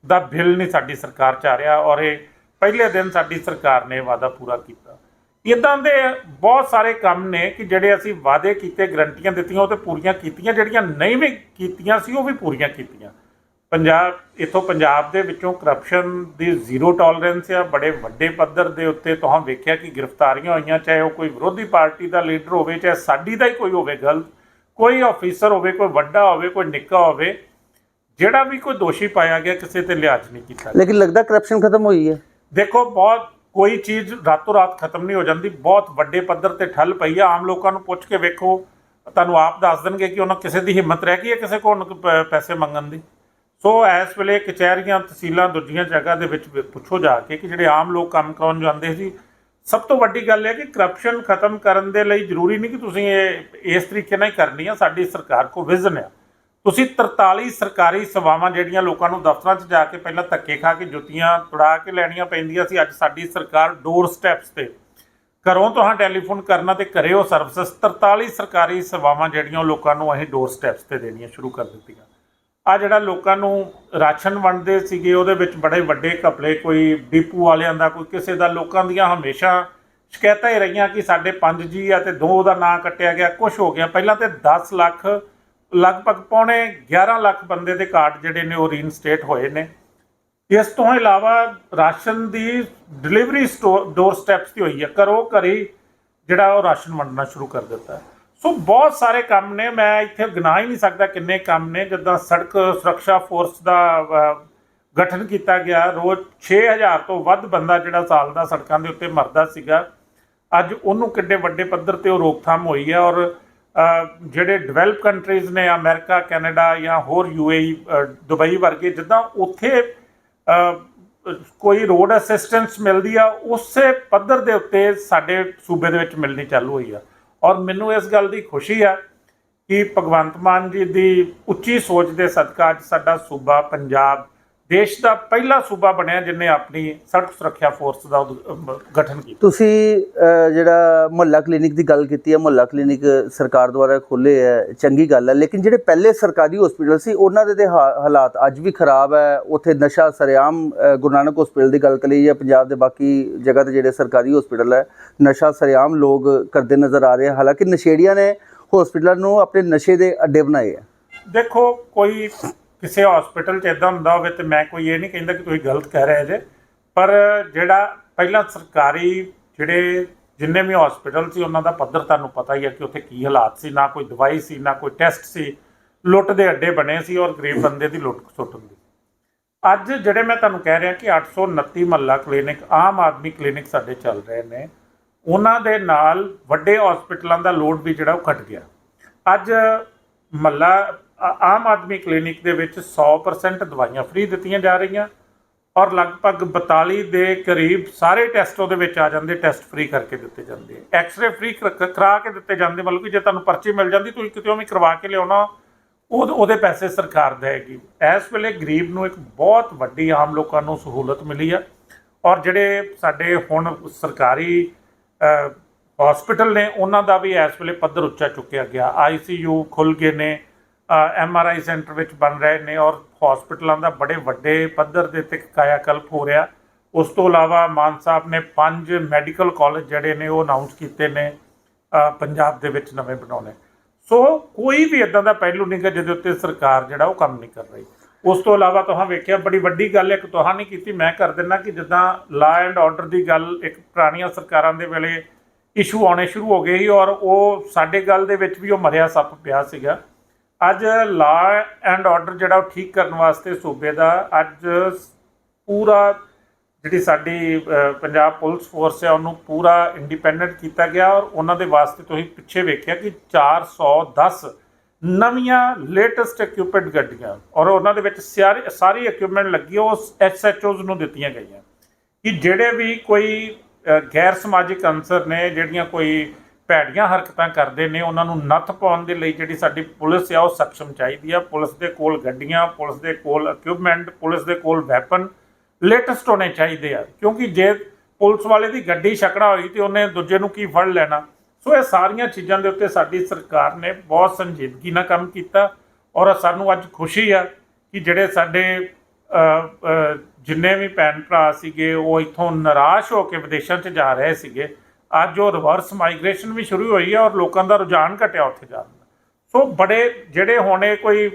ਦਾ ਬਿੱਲ ਨਹੀਂ ਸਾਡੀ ਸਰਕਾਰ ਚ ਆ ਰਿਹਾ ਔਰ ਇਹ ਪਹਿਲੇ ਦਿਨ ਸਾਡੀ ਸਰਕਾਰ ਨੇ ਵਾਅਦਾ ਪੂਰਾ ਕੀਤਾ। ਇਦਾਂ ਦੇ ਬਹੁਤ ਸਾਰੇ ਕੰਮ ਨੇ ਕਿ ਜਿਹੜੇ ਅਸੀਂ ਵਾਅਦੇ ਕੀਤੇ, ਗਰੰਟੀਆਂ ਦਿੱਤੀਆਂ, ਉਹ ਤੇ ਪੂਰੀਆਂ ਕੀਤੀਆਂ, ਜਿਹੜੀਆਂ ਨਹੀਂ ਵੀ ਕੀਤੀਆਂ ਸੀ, ਉਹ ਵੀ ਪੂਰੀਆਂ ਕੀਤੀਆਂ। ਪੰਜਾਬ ਇਥੋਂ ਪੰਜਾਬ ਦੇ ਵਿੱਚੋਂ ਕਰਪਸ਼ਨ ਦੀ ਜ਼ੀਰੋ ਟੋਲਰੈਂਸ ਆ ਬੜੇ ਵੱਡੇ ਪੱਧਰ ਦੇ ਉੱਤੇ ਤੁਸੀਂ ਵੇਖਿਆ ਕਿ ਗ੍ਰਿਫਤਾਰੀਆਂ ਹੋਈਆਂ ਚਾਹੇ ਉਹ ਕੋਈ ਵਿਰੋਧੀ ਪਾਰਟੀ ਦਾ ਲੀਡਰ ਹੋਵੇ ਚਾਹੇ ਸਾਡੀ ਦਾ ਹੀ ਕੋਈ ਹੋਵੇ ਗਲਤ ਕੋਈ ਆਫੀਸਰ ਹੋਵੇ ਕੋਈ ਵੱਡਾ ਹੋਵੇ ਕੋਈ ਨਿੱਕਾ ਹੋਵੇ ਜਿਹੜਾ ਵੀ ਕੋਈ ਦੋਸ਼ੀ ਪਾਇਆ ਗਿਆ ਕਿਸੇ ਤੇ ਲਿਹਾਜ਼ ਨਹੀਂ ਕੀਤਾ। ਲੇਕਿਨ ਲੱਗਦਾ ਕਰਪਸ਼ਨ ਖਤਮ ਹੋਈ ਹੈ ਦੇਖੋ ਬਹੁਤ ਕੋਈ ਚੀਜ਼ ਰਾਤੋਂ ਰਾਤ ਖਤਮ ਨਹੀਂ ਹੋ ਜਾਂਦੀ ਬਹੁਤ ਵੱਡੇ ਪੱਧਰ ਤੇ ਠੱਲ ਪਈ ਆ ਆਮ ਲੋਕਾਂ ਨੂੰ ਪੁੱਛ ਕੇ ਵੇਖੋ ਤੁਹਾਨੂੰ ਆਪ ਦੱਸ ਦੇਣਗੇ ਕਿ ਉਹਨਾਂ ਕਿਸੇ ਦੀ ਹਿੰਮਤ ਰਹਿ ਗਈ ਹੈ ਕਿਸੇ ਕੋਲ ਪੈਸੇ ਮੰਗਣ ਦੀ ਸੋ ਇਸ ਵੇਲੇ ਕਚਹਿਰੀਆਂ, ਤਹਿਸੀਲਾਂ ਦੂਜੀਆਂ ਜਗ੍ਹਾ ਦੇ ਵਿੱਚ ਪੁੱਛੋ ਜਾ ਕੇ ਕਿ ਜਿਹੜੇ ਆਮ ਲੋਕ ਕੰਮ ਕਰਾਉਣ ਜਾਂਦੇ ਸੀ, ਸਭ ਤੋਂ ਵੱਡੀ ਗੱਲ ਇਹ ਹੈ ਕਿ ਕਰਪਸ਼ਨ ਖਤਮ ਕਰਨ ਦੇ ਲਈ ਜ਼ਰੂਰੀ ਨਹੀਂ ਕਿ ਤੁਸੀਂ ਇਹ, ਇਸ ਤਰੀਕੇ ਨਾਲ ਹੀ ਕਰਨੀ ਆ, ਸਾਡੀ ਸਰਕਾਰ ਕੋ ਵਿਜ਼ਨ ਆ। ਤੁਸੀਂ 43 ਸਰਕਾਰੀ ਸੇਵਾਵਾਂ ਜਿਹੜੀਆਂ ਲੋਕਾਂ ਨੂੰ ਦਫ਼ਤਰਾਂ 'ਚ ਜਾ ਕੇ ਪਹਿਲਾਂ ਧੱਕੇ ਖਾ ਕੇ ਜੁੱਤੀਆਂ ਤੁੜਾ ਕੇ ਲੈਣੀਆਂ ਪੈਂਦੀਆਂ ਸੀ, ਅੱਜ ਸਾਡੀ ਸਰਕਾਰ ਡੋਰ ਸਟੈਪਸ ਤੇ। ਘਰੋਂ ਤੁਹਾਂ ਟੈਲੀਫੋਨ ਕਰਨਾ ਤੇ ਘਰੇ ਉਹ ਸਰਵਿਸ 43 ਸਰਕਾਰੀ ਸੇਵਾਵਾਂ ਜਿਹੜੀਆਂ ਉਹ ਲੋਕਾਂ ਨੂੰ ਅਸੀਂ ਡੋਰ ਸਟੈਪਸ ਤੇ ਦੇਣੀਆਂ ਸ਼ੁਰੂ ਕਰ ਦਿੱਤੀਆਂ। ਆ ਜਿਹੜਾ ਲੋਕਾਂ ਨੂੰ ਰਾਸ਼ਨ ਵੰਡਦੇ ਸੀਗੇ, ਉਹਦੇ ਵਿੱਚ ਬੜੇ ਵੱਡੇ ਘਪਲੇ, ਕੋਈ ਡੀਪੂ ਵਾਲਿਆਂ ਦਾ, ਕੋਈ ਕਿਸੇ ਦਾ, ਲੋਕਾਂ ਦੀਆਂ ਹਮੇਸ਼ਾ ਸ਼ਿਕਾਇਤਾਂ ਹੀ ਰਹੀਆਂ ਕਿ ਸਾਡੇ 5 ਜੀ ਆ ਤੇ 2 ਦਾ ਨਾਂ ਕੱਟਿਆ ਗਿਆ ਕੁਝ ਹੋ ਗਿਆ। ਪਹਿਲਾਂ ਤੇ 10 ਲੱਖ, ਲਗਭਗ ਪੌਣੇ 11 ਲੱਖ ਬੰਦੇ ਦੇ ਕਾਰਡ ਜਿਹੜੇ ਨੇ ਉਹ ਰੀਇਨਸਟੇਟ ਹੋਏ ਨੇ। ਇਸ ਤੋਂ ਇਲਾਵਾ ਰਾਸ਼ਨ ਦੀ ਡਿਲੀਵਰੀ ਡੋਰ ਸਟੈਪਸ ਦੀ ਹੋਈ ਹੈ ਕਰੋ ਘਰੇ ਜਿਹੜਾ ਉਹ ਰਾਸ਼ਨ ਵੰਡਣਾ ਸ਼ੁਰੂ ਕਰ ਦਿੱਤਾ। ਸੋ ਬਹੁਤ ਸਾਰੇ ਕੰਮ ਨੇ, ਮੈਂ ਇੱਥੇ ਗਿਣਾ ਹੀ ਨਹੀਂ ਸਕਦਾ ਕਿੰਨੇ ਕੰਮ ਨੇ, ਜਿੱਦਾਂ ਸੜਕ ਸੁਰੱਖਿਆ ਫੋਰਸ ਦਾ ਗਠਨ ਕੀਤਾ ਗਿਆ, ਰੋਜ਼ 6000 ਤੋਂ ਵੱਧ ਬੰਦਾ ਜਿਹੜਾ ਸਾਲ ਦਾ ਸੜਕਾਂ ਦੇ ਉੱਤੇ ਮਰਦਾ ਸੀਗਾ। ਅੱਜ ਉਹਨੂੰ ਕਿੱਡੇ ਵੱਡੇ ਪੱਧਰ ਤੇ ਉਹ ਰੋਕਥਾਮ ਹੋਈ ਹੈ ਔਰ ਜਿਹੜੇ ਡਿਵੈਲਪ ਕੰਟਰੀਜ਼ ਨੇ, ਅਮਰੀਕਾ, ਕੈਨੇਡਾ ਜਾਂ ਹੋਰ ਯੂਏਈ ਦੁਬਈ ਵਰਗੇ, ਜਿੱਦਾਂ ਉੱਥੇ ਕੋਈ ਰੋਡ ਅਸਿਸਟੈਂਸ ਮਿਲਦੀ ਆ, ਉਸੇ ਪੱਧਰ ਦੇ ਉੱਤੇ ਸਾਡੇ ਸੂਬੇ ਦੇ ਵਿੱਚ ਮਿਲਣੀ ਚਾਲੂ ਹੋਈ ਆ। ਔਰ ਮੈਨੂੰ ਇਸ ਗੱਲ ਦੀ ਖੁਸ਼ੀ ਆ ਕਿ ਭਗਵੰਤ ਮਾਨ ਜੀ ਦੀ ਉੱਚੀ ਸੋਚ ਦੇ ਸਦਕਾ ਅੱਜ ਸਾਡਾ ਸੂਬਾ ਪੰਜਾਬ ਦੇਸ਼ ਦਾ ਪਹਿਲਾ ਸੂਬਾ ਬਣਿਆ ਜਿਨੇ ਆਪਣੀ ਸੜਕ ਸੁਰੱਖਿਆ ਫੋਰਸ ਦਾ ਗਠਨ ਕੀਤਾ। ਤੁਸੀਂ ਜਿਹੜਾ ਮੁਹੱਲਾ ਕਲੀਨਿਕ ਦੀ ਗੱਲ ਕੀਤੀ ਹੈ ਮੁਹੱਲਾ ਕਲੀਨਿਕ ਸਰਕਾਰ ਦੁਆਰਾ ਖੋਲੇ ਹੈ ਚੰਗੀ ਗੱਲ ਹੈ ਲੇਕਿਨ ਜਿਹੜੇ ਪਹਿਲੇ ਸਰਕਾਰੀ ਹਸਪੀਟਲ ਸੀ ਉਹਨਾਂ ਦੇ ਤੇ ਹਾ- ਹਾਲਾਤ ਅੱਜ ਵੀ ਖਰਾਬ ਹੈ। ਉੱਥੇ ਨਸ਼ਾ ਸਰੇਆਮ ਗੁਰੂ ਨਾਨਕ ਹਸਪੀਟਲ ਦੀ ਗੱਲ ਕਰੀ ਜਾਂ ਪੰਜਾਬ ਦੇ ਬਾਕੀ ਜਗ੍ਹਾ ਤੇ ਜਿਹੜੇ ਸਰਕਾਰੀ ਹਸਪੀਟਲ ਹੈ ਨਸ਼ਾ ਸਰੇਆਮ ਲੋਕ ਕਰਦੇ ਨਜ਼ਰ ਆ ਰਹੇ ਹਾਲਾਂਕਿ ਨਸ਼ੇੜੀਆਂ ਨੇ ਹਸਪੀਟਲਾਂ ਨੂੰ ਆਪਣੇ ਨਸ਼ੇ ਦੇ ਅੱਡੇ ਬਣਾਏ ਆ। ਦੇਖੋ ਕੋਈ ਕਿਸੇ ਹਸਪੀਟਲ 'ਚ ਇਦਾਂ ਹੁੰਦਾ ਹੋਵੇ ਤੇ ਮੈਂ ਕੋਈ ਇਹ ਨਹੀਂ ਕਹਿੰਦਾ ਕਿ ਤੁਸੀਂ ਗਲਤ ਕਹਿ ਰਹੇ ਜੇ, ਪਰ ਜਿਹੜਾ ਪਹਿਲਾਂ ਸਰਕਾਰੀ ਜਿਹੜੇ ਜਿੰਨੇ ਵੀ ਹਸਪੀਟਲ ਸੀ ਉਹਨਾਂ ਦਾ ਪੱਧਰ ਤੁਹਾਨੂੰ ਪਤਾ ਹੀ ਹੈ ਕਿ ਉੱਥੇ ਕੀ ਹਾਲਾਤ ਸੀ, ਨਾ ਕੋਈ ਦਵਾਈ ਸੀ, ਨਾ ਕੋਈ ਟੈਸਟ ਸੀ, ਲੁੱਟ ਦੇ ਅੱਡੇ ਬਣੇ ਸੀ ਔਰ ਗਰੀਬ ਬੰਦੇ ਦੀ ਲੁੱਟ ਸੁੱਟ ਹੁੰਦੀ ਅੱਜ ਜਿਹੜੇ ਮੈਂ ਤੁਹਾਨੂੰ ਕਹਿ ਰਿਹਾ ਕਿ 829 ਮਹੱਲਾ ਕਲੀਨਿਕ ਆਮ ਆਦਮੀ ਕਲੀਨਿਕ ਸਾਡੇ ਚੱਲ ਰਹੇ ਨੇ, ਉਹਨਾਂ ਦੇ ਨਾਲ ਵੱਡੇ ਹਸਪੀਟਲਾਂ ਦਾ ਲੋਡ ਵੀ ਜਿਹੜਾ ਉਹ ਘਟ ਗਿਆ। ਅੱਜ ਮਹੱਲਾ ਆਮ ਆਦਮੀ ਕਲੀਨਿਕ ਦੇ ਵਿੱਚ 100% ਦਵਾਈਆਂ ਫ੍ਰੀ ਦਿੱਤੀਆਂ ਜਾ ਰਹੀਆਂ ਔਰ ਲਗਭਗ 42 ਦੇ ਕਰੀਬ ਸਾਰੇ ਟੈਸਟ ਉਹਦੇ ਵਿੱਚ ਆ ਜਾਂਦੇ, ਟੈਸਟ ਫ੍ਰੀ ਕਰਕੇ ਦਿੱਤੇ ਜਾਂਦੇ ਐਕਸ-ਰੇ ਫ੍ਰੀ ਕਰਾ ਕੇ ਦਿੱਤੇ ਜਾਂਦੇ, ਮਤਲਬ ਕਿ ਜੇ ਤੁਹਾਨੂੰ ਪਰਚੀ ਮਿਲ ਜਾਂਦੀ, ਤੁਸੀਂ ਕਿਤੇ ਵੀ ਕਰਵਾ ਕੇ ਲਿਆਉਣਾ ਉਹ ਉਹਦੇ ਪੈਸੇ ਸਰਕਾਰ ਦੇਗੀ ਇਸ ਵੇਲੇ ਗਰੀਬ ਨੂੰ ਇੱਕ ਬਹੁਤ ਵੱਡੀ ਆਮ ਲੋਕਾਂ ਨੂੰ ਸਹੂਲਤ ਮਿਲੀ ਆ ਔਰ ਜਿਹੜੇ ਸਾਡੇ ਹੁਣ ਸਰਕਾਰੀ ਹਸਪੀਟਲ ਨੇ, ਉਹਨਾਂ ਦਾ ਵੀ ਇਸ ਵੇਲੇ ਪੱਧਰ ਉੱਚਾ ਚੁੱਕਿਆ ਗਿਆ। ਆਈਸੀਯੂ ਖੁੱਲ ਗਏ ਨੇ। ਐਮ ਆਰ ਆਈ ਸੈਂਟਰ ਵਿੱਚ ਬਣ ਰਹੇ ਨੇ ਔਰ ਹਸਪੀਟਲਾਂ ਦਾ ਬੜੇ ਵੱਡੇ ਪੱਧਰ ਦੇ ਤੇ ਕਾਇਆਕਲਪ ਹੋ ਰਿਹਾ। ਉਸ ਤੋਂ ਇਲਾਵਾ ਮਾਨ ਸਾਹਿਬ ਨੇ ਪੰਜ ਮੈਡੀਕਲ ਕਾਲਜ ਜਿਹੜੇ ਨੇ ਉਹ ਅਨਾਉਂਸ ਕੀਤੇ ਨੇ ਪੰਜਾਬ ਦੇ ਵਿੱਚ ਨਵੇਂ ਬਣਾਉਣੇ। ਸੋ ਕੋਈ ਵੀ ਇਦਾਂ ਦਾ ਪਹਿਲੂ ਨਹੀਂ ਗਾ ਜਿਹਦੇ ਉੱਤੇ ਸਰਕਾਰ ਜਿਹੜਾ ਉਹ ਕੰਮ ਨਹੀਂ ਕਰ ਰਹੀ। ਉਸ ਤੋਂ ਇਲਾਵਾ ਤੁਸੀਂ ਵੇਖਿਆ ਬੜੀ ਵੱਡੀ ਗੱਲ ਇੱਕ ਤੁਹਾਂ ਨਹੀਂ ਕੀਤੀ, ਮੈਂ ਕਰ ਦਿੰਦਾ ਕਿ ਜਿੱਦਾਂ ਲਾ ਐਂਡ ਆਰਡਰ ਦੀ ਗੱਲ ਇੱਕ ਪੁਰਾਣੀਆਂ ਸਰਕਾਰਾਂ ਦੇ ਵੇਲੇ ਇਸ਼ੂ ਆਉਣੇ ਸ਼ੁਰੂ ਹੋ ਗਏ ਸੀ ਔਰ ਉਹ ਸਾਡੇ ਗੱਲ ਦੇ ਵਿੱਚ ਵੀ ਉਹ ਮਰਿਆ ਸੱਪ ਪਿਆ ਸੀਗਾ। ਅੱਜ ਲਾ ਐਂਡ ਆਰਡਰ ਜਿਹੜਾ ਉਹ ਠੀਕ ਕਰਨ ਵਾਸਤੇ ਸੂਬੇ ਦਾ ਅੱਜ ਪੂਰਾ ਜਿਹੜੀ ਸਾਡੀ ਪੰਜਾਬ ਪੁਲਿਸ ਫੋਰਸ ਹੈ ਉਹਨੂੰ ਪੂਰਾ ਇੰਡੀਪੈਂਡੈਂਟ ਕੀਤਾ ਗਿਆ ਔਰ ਉਹਨਾਂ ਦੇ ਵਾਸਤੇ ਤੁਸੀਂ ਪਿੱਛੇ ਵੇਖਿਆ ਕਿ 410 ਨਵੀਆਂ ਲੇਟੈਸਟ ਇਕਵਿਪਮੈਂਟ ਗੱਡੀਆਂ ਔਰ ਉਹਨਾਂ ਦੇ ਵਿੱਚ ਸਾਰੀ ਸਾਰੀ ਇਕਵਿਪਮੈਂਟ ਲੱਗੀ, ਉਹ ਐਸਐਚਓਜ਼ ਨੂੰ ਦਿੱਤੀਆਂ ਗਈਆਂ। ਕਿ ਜਿਹੜੇ ਵੀ ਕੋਈ ਗੈਰ ਸਮਾਜਿਕ ਅੰਸਰ ਨੇ, ਜਿਹੜੀਆਂ ਕੋਈ ਭੈੜੀਆਂ ਹਰਕਤਾਂ ਕਰਦੇ ਨੇ, ਉਹਨਾਂ ਨੂੰ ਨੱਥ ਪਾਉਣ ਦੇ ਲਈ ਜਿਹੜੀ ਸਾਡੀ ਪੁਲਿਸ ਆ, ਉਹ ਸક્ષਮ ਚਾਹੀਦੀ ਆ। ਪੁਲਿਸ ਦੇ ਕੋਲ ਗੱਡੀਆਂ, ਪੁਲਿਸ ਦੇ ਕੋਲ ਇਕਵਿਪਮੈਂਟ ਪੁਲਿਸ ਦੇ ਕੋਲ ਵੈਪਨ ਲੇਟੈਸਟ ਹੋਣੇ ਚਾਹੀਦੇ ਆ। ਕਿਉਂਕਿ ਜੇ ਪੁਲਿਸ ਵਾਲੇ ਦੀ ਗੱਡੀ ਛਕੜਾ ਹੋਈ ਤੇ ਉਹਨੇ ਦੂਜੇ ਨੂੰ ਕੀ ਫੜ ਲੈਣਾ? ਸੋ ਇਹ ਸਾਰੀਆਂ ਚੀਜ਼ਾਂ ਦੇ ਉੱਤੇ ਸਾਡੀ ਸਰਕਾਰ ਨੇ ਬਹੁਤ ਸੰਜੀਦਗੀ ਨਾਲ ਕੰਮ ਕੀਤਾ ਔਰ ਸਾਨੂੰ ਅੱਜ ਖੁਸ਼ੀ ਆ ਕਿ ਜਿਹੜੇ ਸਾਡੇ ਜਿੰਨੇ ਵੀ ਭੈਣ ਭਰਾ ਸੀਗੇ, ਉਹ ਇਥੋਂ ਨਿਰਾਸ਼ ਹੋ ਕੇ ਵਿਦੇਸ਼ਾਂ 'ਚ ਜਾ ਰਹੇ ਸੀਗੇ। ਅੱਜ ਉਹ ਰਿਵਰਸ ਮਾਈਗ੍ਰੇਸ਼ਨ ਵੀ ਸ਼ੁਰੂ ਹੋਈ ਹੈ ਔਰ ਲੋਕਾਂ ਦਾ ਰੁਝਾਨ ਘਟਿਆ ਉੱਥੇ ਜਾਣ ਦਾ। ਸੋ ਬੜੇ ਜਿਹੜੇ ਹੋਣੇ ਕੋਈ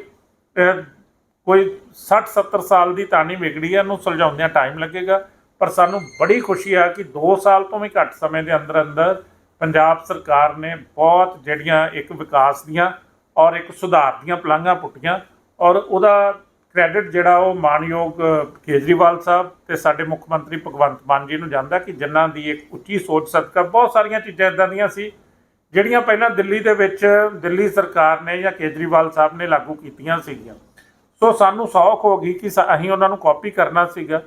ਕੋਈ 60 70 ਸਾਲ ਦੀ ਤਾਨੀ ਵਿਗੜੀ ਹੈ ਨੂੰ ਸੁਲਝਾਉਂਦਿਆਂ ਟਾਈਮ ਲੱਗੇਗਾ। ਪਰ ਸਾਨੂੰ ਬੜੀ ਖੁਸ਼ੀ ਆ ਕਿ 2 ਸਾਲ ਤੋਂ ਵੀ ਘੱਟ ਸਮੇਂ ਦੇ ਅੰਦਰ ਅੰਦਰ ਪੰਜਾਬ ਸਰਕਾਰ ਨੇ ਬਹੁਤ ਜਿਹੜੀਆਂ ਇੱਕ ਵਿਕਾਸ ਦੀਆਂ ਔਰ ਇੱਕ ਸੁਧਾਰ ਦੀਆਂ ਪਲਾਂਘਾਂ ਪੁੱਟੀਆਂ ਔਰ ਉਹਦਾ ਕ੍ਰੈਡਿਟ ਜਿਹੜਾ ਉਹ ਮਾਨਯੋਗ ਕੇਜਰੀਵਾਲ ਸਾਹਿਬ ਤੇ ਸਾਡੇ ਮੁੱਖ ਮੰਤਰੀ ਭਗਵੰਤ ਮਾਨ ਜੀ ਨੂੰ ਜਾਂਦਾ ਕਿ ਜਿਨ੍ਹਾਂ ਦੀ ਇੱਕ ਉੱਚੀ ਸੋਚ ਸਦਕਾ ਬਹੁਤ ਸਾਰੀਆਂ ਚੀਜ਼ਾਂ ਇਦਾਂ ਦੀਆਂ ਸੀ, ਜਿਹੜੀਆਂ ਪਹਿਲਾਂ ਦਿੱਲੀ ਦੇ ਵਿੱਚ ਦਿੱਲੀ ਸਰਕਾਰ ਨੇ ਜਾਂ ਕੇਜਰੀਵਾਲ ਸਾਹਿਬ ਨੇ ਲਾਗੂ ਕੀਤੀਆਂ ਸੀਗੀਆਂ। ਸੋ ਸਾਨੂੰ ਸੌਖ ਹੋ ਗਈ ਕਿ ਸ- ਅਸੀਂ ਉਹਨਾਂ ਨੂੰ ਕਾਪੀ ਕਰਨਾ ਸੀਗਾ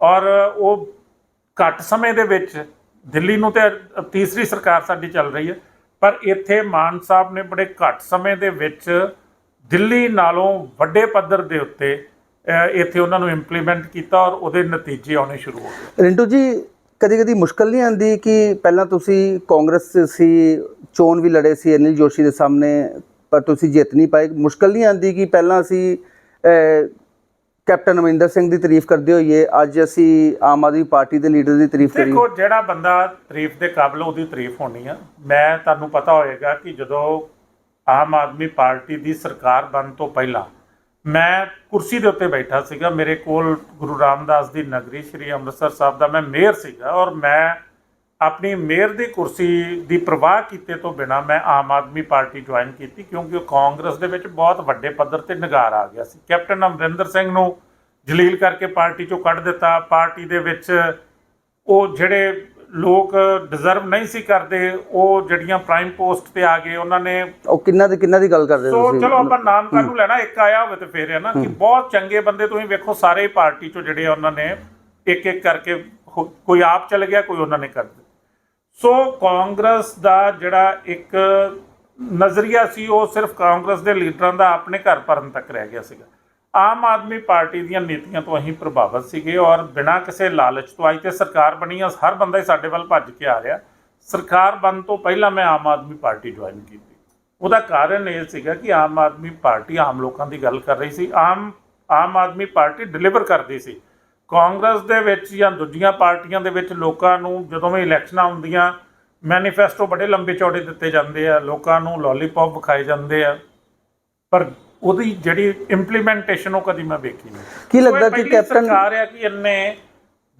ਔਰ ਉਹ ਘੱਟ ਸਮੇਂ ਦੇ ਵਿੱਚ ਦਿੱਲੀ ਨੂੰ ਤੇ ਤੀਸਰੀ ਸਰਕਾਰ ਸਾਡੀ ਚੱਲ ਰਹੀ ਹੈ, ਪਰ ਇੱਥੇ ਮਾਨ ਸਾਹਿਬ ਨੇ ਬੜੇ ਘੱਟ ਸਮੇਂ ਦੇ ਵਿੱਚ ਦਿੱਲੀ ਨਾਲੋਂ ਵੱਡੇ ਪੱਧਰ ਦੇ ਉੱਤੇ ਇੱਥੇ ਉਹਨਾਂ ਨੂੰ ਇੰਪਲੀਮੈਂਟ ਕੀਤਾ ਔਰ ਉਹਦੇ ਨਤੀਜੇ ਆਉਣੇ ਸ਼ੁਰੂ ਹੋ ਗਏ। ਰਿੰਟੂ ਜੀ ਕਦੀ ਕਦੀ ਮੁਸ਼ਕਲ ਨਹੀਂ ਆਉਂਦੀ ਕਿ ਪਹਿਲਾਂ ਤੁਸੀਂ ਕਾਂਗਰਸ ਸੀ ਚੋਣ ਵੀ ਲੜੇ ਸੀ ਅਨਿਲ ਜੋਸ਼ੀ ਦੇ ਸਾਹਮਣੇ ਪਰ ਤੁਸੀਂ ਜਿੱਤ ਨਹੀਂ ਪਾਏ। ਮੁਸ਼ਕਲ ਨਹੀਂ ਆਉਂਦੀ ਕਿ ਪਹਿਲਾਂ ਅਸੀਂ ਕੈਪਟਨ ਅਮਰਿੰਦਰ ਸਿੰਘ ਦੀ ਤਾਰੀਫ ਕਰਦੇ ਹੋਈਏ ਅੱਜ ਅਸੀਂ ਆਮ ਆਦਮੀ ਪਾਰਟੀ ਦੇ ਲੀਡਰ ਦੀ ਤਾਰੀਫ ਕਰੀਏ। ਦੇਖੋ ਜਿਹੜਾ ਬੰਦਾ ਤਾਰੀਫ ਦੇ ਕਾਬਲ ਉਹਦੀ ਤਾਰੀਫ ਹੋਣੀ ਆ। ਮੈਂ ਤੁਹਾਨੂੰ ਪਤਾ ਹੋਏਗਾ ਕਿ ਜਦੋਂ ਆਮ ਆਦਮੀ ਪਾਰਟੀ ਦੀ ਸਰਕਾਰ ਬਣ ਤੋਂ ਪਹਿਲਾਂ ਮੈਂ ਕੁਰਸੀ ਦੇ ਉੱਤੇ ਬੈਠਾ ਸੀਗਾ। ਮੇਰੇ ਕੋਲ ਗੁਰੂ ਰਾਮਦਾਸ ਦੀ ਨਗਰੀ ਸ੍ਰੀ ਅੰਮ੍ਰਿਤਸਰ ਸਾਹਿਬ ਦਾ ਮੈਂ ਮੇਅਰ ਸੀਗਾ ਔਰ ਮੈਂ ਆਪਣੀ ਮੇਅਰ ਦੀ ਕੁਰਸੀ ਦੀ ਪ੍ਰਵਾਹ ਕੀਤੇ ਤੋਂ ਬਿਨਾ ਮੈਂ ਆਮ ਆਦਮੀ ਪਾਰਟੀ ਜੁਆਇਨ ਕੀਤੀ ਕਿਉਂਕਿ ਉਹ ਕਾਂਗਰਸ ਦੇ ਵਿੱਚ ਬਹੁਤ ਵੱਡੇ ਪੱਧਰ ਤੇ ਨਿਗਾਰ ਆ ਗਿਆ ਸੀ। ਕੈਪਟਨ ਅਮਰਿੰਦਰ ਸਿੰਘ ਨੂੰ ਜਲੀਲ ਕਰਕੇ ਪਾਰਟੀ ਚੋਂ ਕੱਢ ਦਿੱਤਾ। ਪਾਰਟੀ ਦੇ ਵਿੱਚ ਉਹ ਜਿਹੜੇ ਲੋਕ ਡਿਜ਼ਰਵ ਨਹੀਂ ਸੀ ਕਰਦੇ ਉਹ ਜਿਹੜੀਆਂ ਪ੍ਰਾਈਮ ਪੋਸਟ ਤੇ ਆ ਗਏ ਉਹਨਾਂ ਨੇ ਉਹ ਕਿੰਨਾ ਦੀ ਕਿੰਨਾ ਦੀ ਗੱਲ ਕਰਦੇ ਸੋ ਤੁਸੀਂ? ਚਲੋ ਆਪਾਂ ਨਾਮ ਕਾਹਨੂੰ ਲੈਣਾ ਇੱਕ ਆਇਆ ਹੋਵੇ ਤੇ ਫੇਰ ਹੈ ਨਾ ਕਿ ਬਹੁਤ ਚੰਗੇ ਬੰਦੇ ਤੁਸੀਂ ਵੇਖੋ ਸਾਰੇ ਹੀ ਪਾਰਟੀ ਚੋਂ ਜਿਹੜੇ ਆ ਉਹਨਾਂ ਨੇ ਇੱਕ ਇੱਕ ਕਰਕੇ ਹੋ- ਕੋਈ ਆਪ ਚਲ ਗਿਆ ਕੋਈ ਉਹਨਾਂ ਨੇ ਕਰ ਦਿੱਤਾ। ਸੋ ਕਾਂਗਰਸ ਦਾ ਜਿਹੜਾ ਇੱਕ ਨਜ਼ਰੀਆ ਸੀ ਉਹ ਸਿਰਫ ਕਾਂਗਰਸ ਦੇ ਲੀਡਰਾਂ ਦਾ ਆਪਣੇ ਘਰ ਭਰਨ ਤੱਕ ਰਹਿ ਗਿਆ ਸੀਗਾ। ਆਮ ਆਦਮੀ ਪਾਰਟੀ ਦੀਆਂ ਨੀਤੀਆਂ ਤੋਂ ਅਸੀਂ ਪ੍ਰਭਾਵਿਤ ਸੀਗੇ ਔਰ ਬਿਨਾਂ ਕਿਸੇ ਲਾਲਚ ਤੋਂ ਅੱਜ ਤੇ ਸਰਕਾਰ ਬਣੀ ਆ, ਹਰ ਬੰਦਾ ਹੀ ਸਾਡੇ ਵੱਲ ਭੱਜ ਕੇ ਆ ਰਿਹਾ। ਸਰਕਾਰ ਬਣ ਤੋਂ ਪਹਿਲਾਂ ਮੈਂ ਆਮ ਆਦਮੀ ਪਾਰਟੀ ਜੁਆਇਨ ਕੀਤੀ। ਉਹਦਾ ਕਾਰਨ ਇਹ ਸੀਗਾ ਕਿ ਆਮ ਆਦਮੀ ਪਾਰਟੀ ਆਮ ਲੋਕਾਂ ਦੀ ਗੱਲ ਕਰ ਰਹੀ ਸੀ। ਆਮ ਆਮ ਆਦਮੀ ਪਾਰਟੀ ਡਿਲੀਵਰ ਕਰਦੀ ਸੀ। ਕਾਂਗਰਸ ਦੇ ਵਿੱਚ ਜਾਂ ਦੂਜੀਆਂ ਪਾਰਟੀਆਂ ਦੇ ਵਿੱਚ ਲੋਕਾਂ ਨੂੰ ਜਦੋਂ ਵੀ ਇਲੈਕਸ਼ਨਾਂ ਹੁੰਦੀਆਂ, ਮੈਨੀਫੈਸਟੋ ਬੜੇ ਲੰਬੇ ਚੌੜੇ ਦਿੱਤੇ ਜਾਂਦੇ ਆ। ਲੋਕਾਂ ਨੂੰ ਲੋਲੀਪੌਪ ਵਿਖਾਏ ਜਾਂਦੇ ਆ। ਪਰ ਉਹਦੀ ਜਿਹੜੀ ਇੰਪਲੀਮੈਂਟੇਸ਼ਨ ਉਹ ਕਦੀ ਮੈਂ ਵੇਖੀ ਨਹੀਂ। ਕੀ ਲੱਗਦਾ ਕਿ ਕੈਪਟਨ ਸਰਕਾਰ ਹੈ ਕਿ ਇਹਨੇ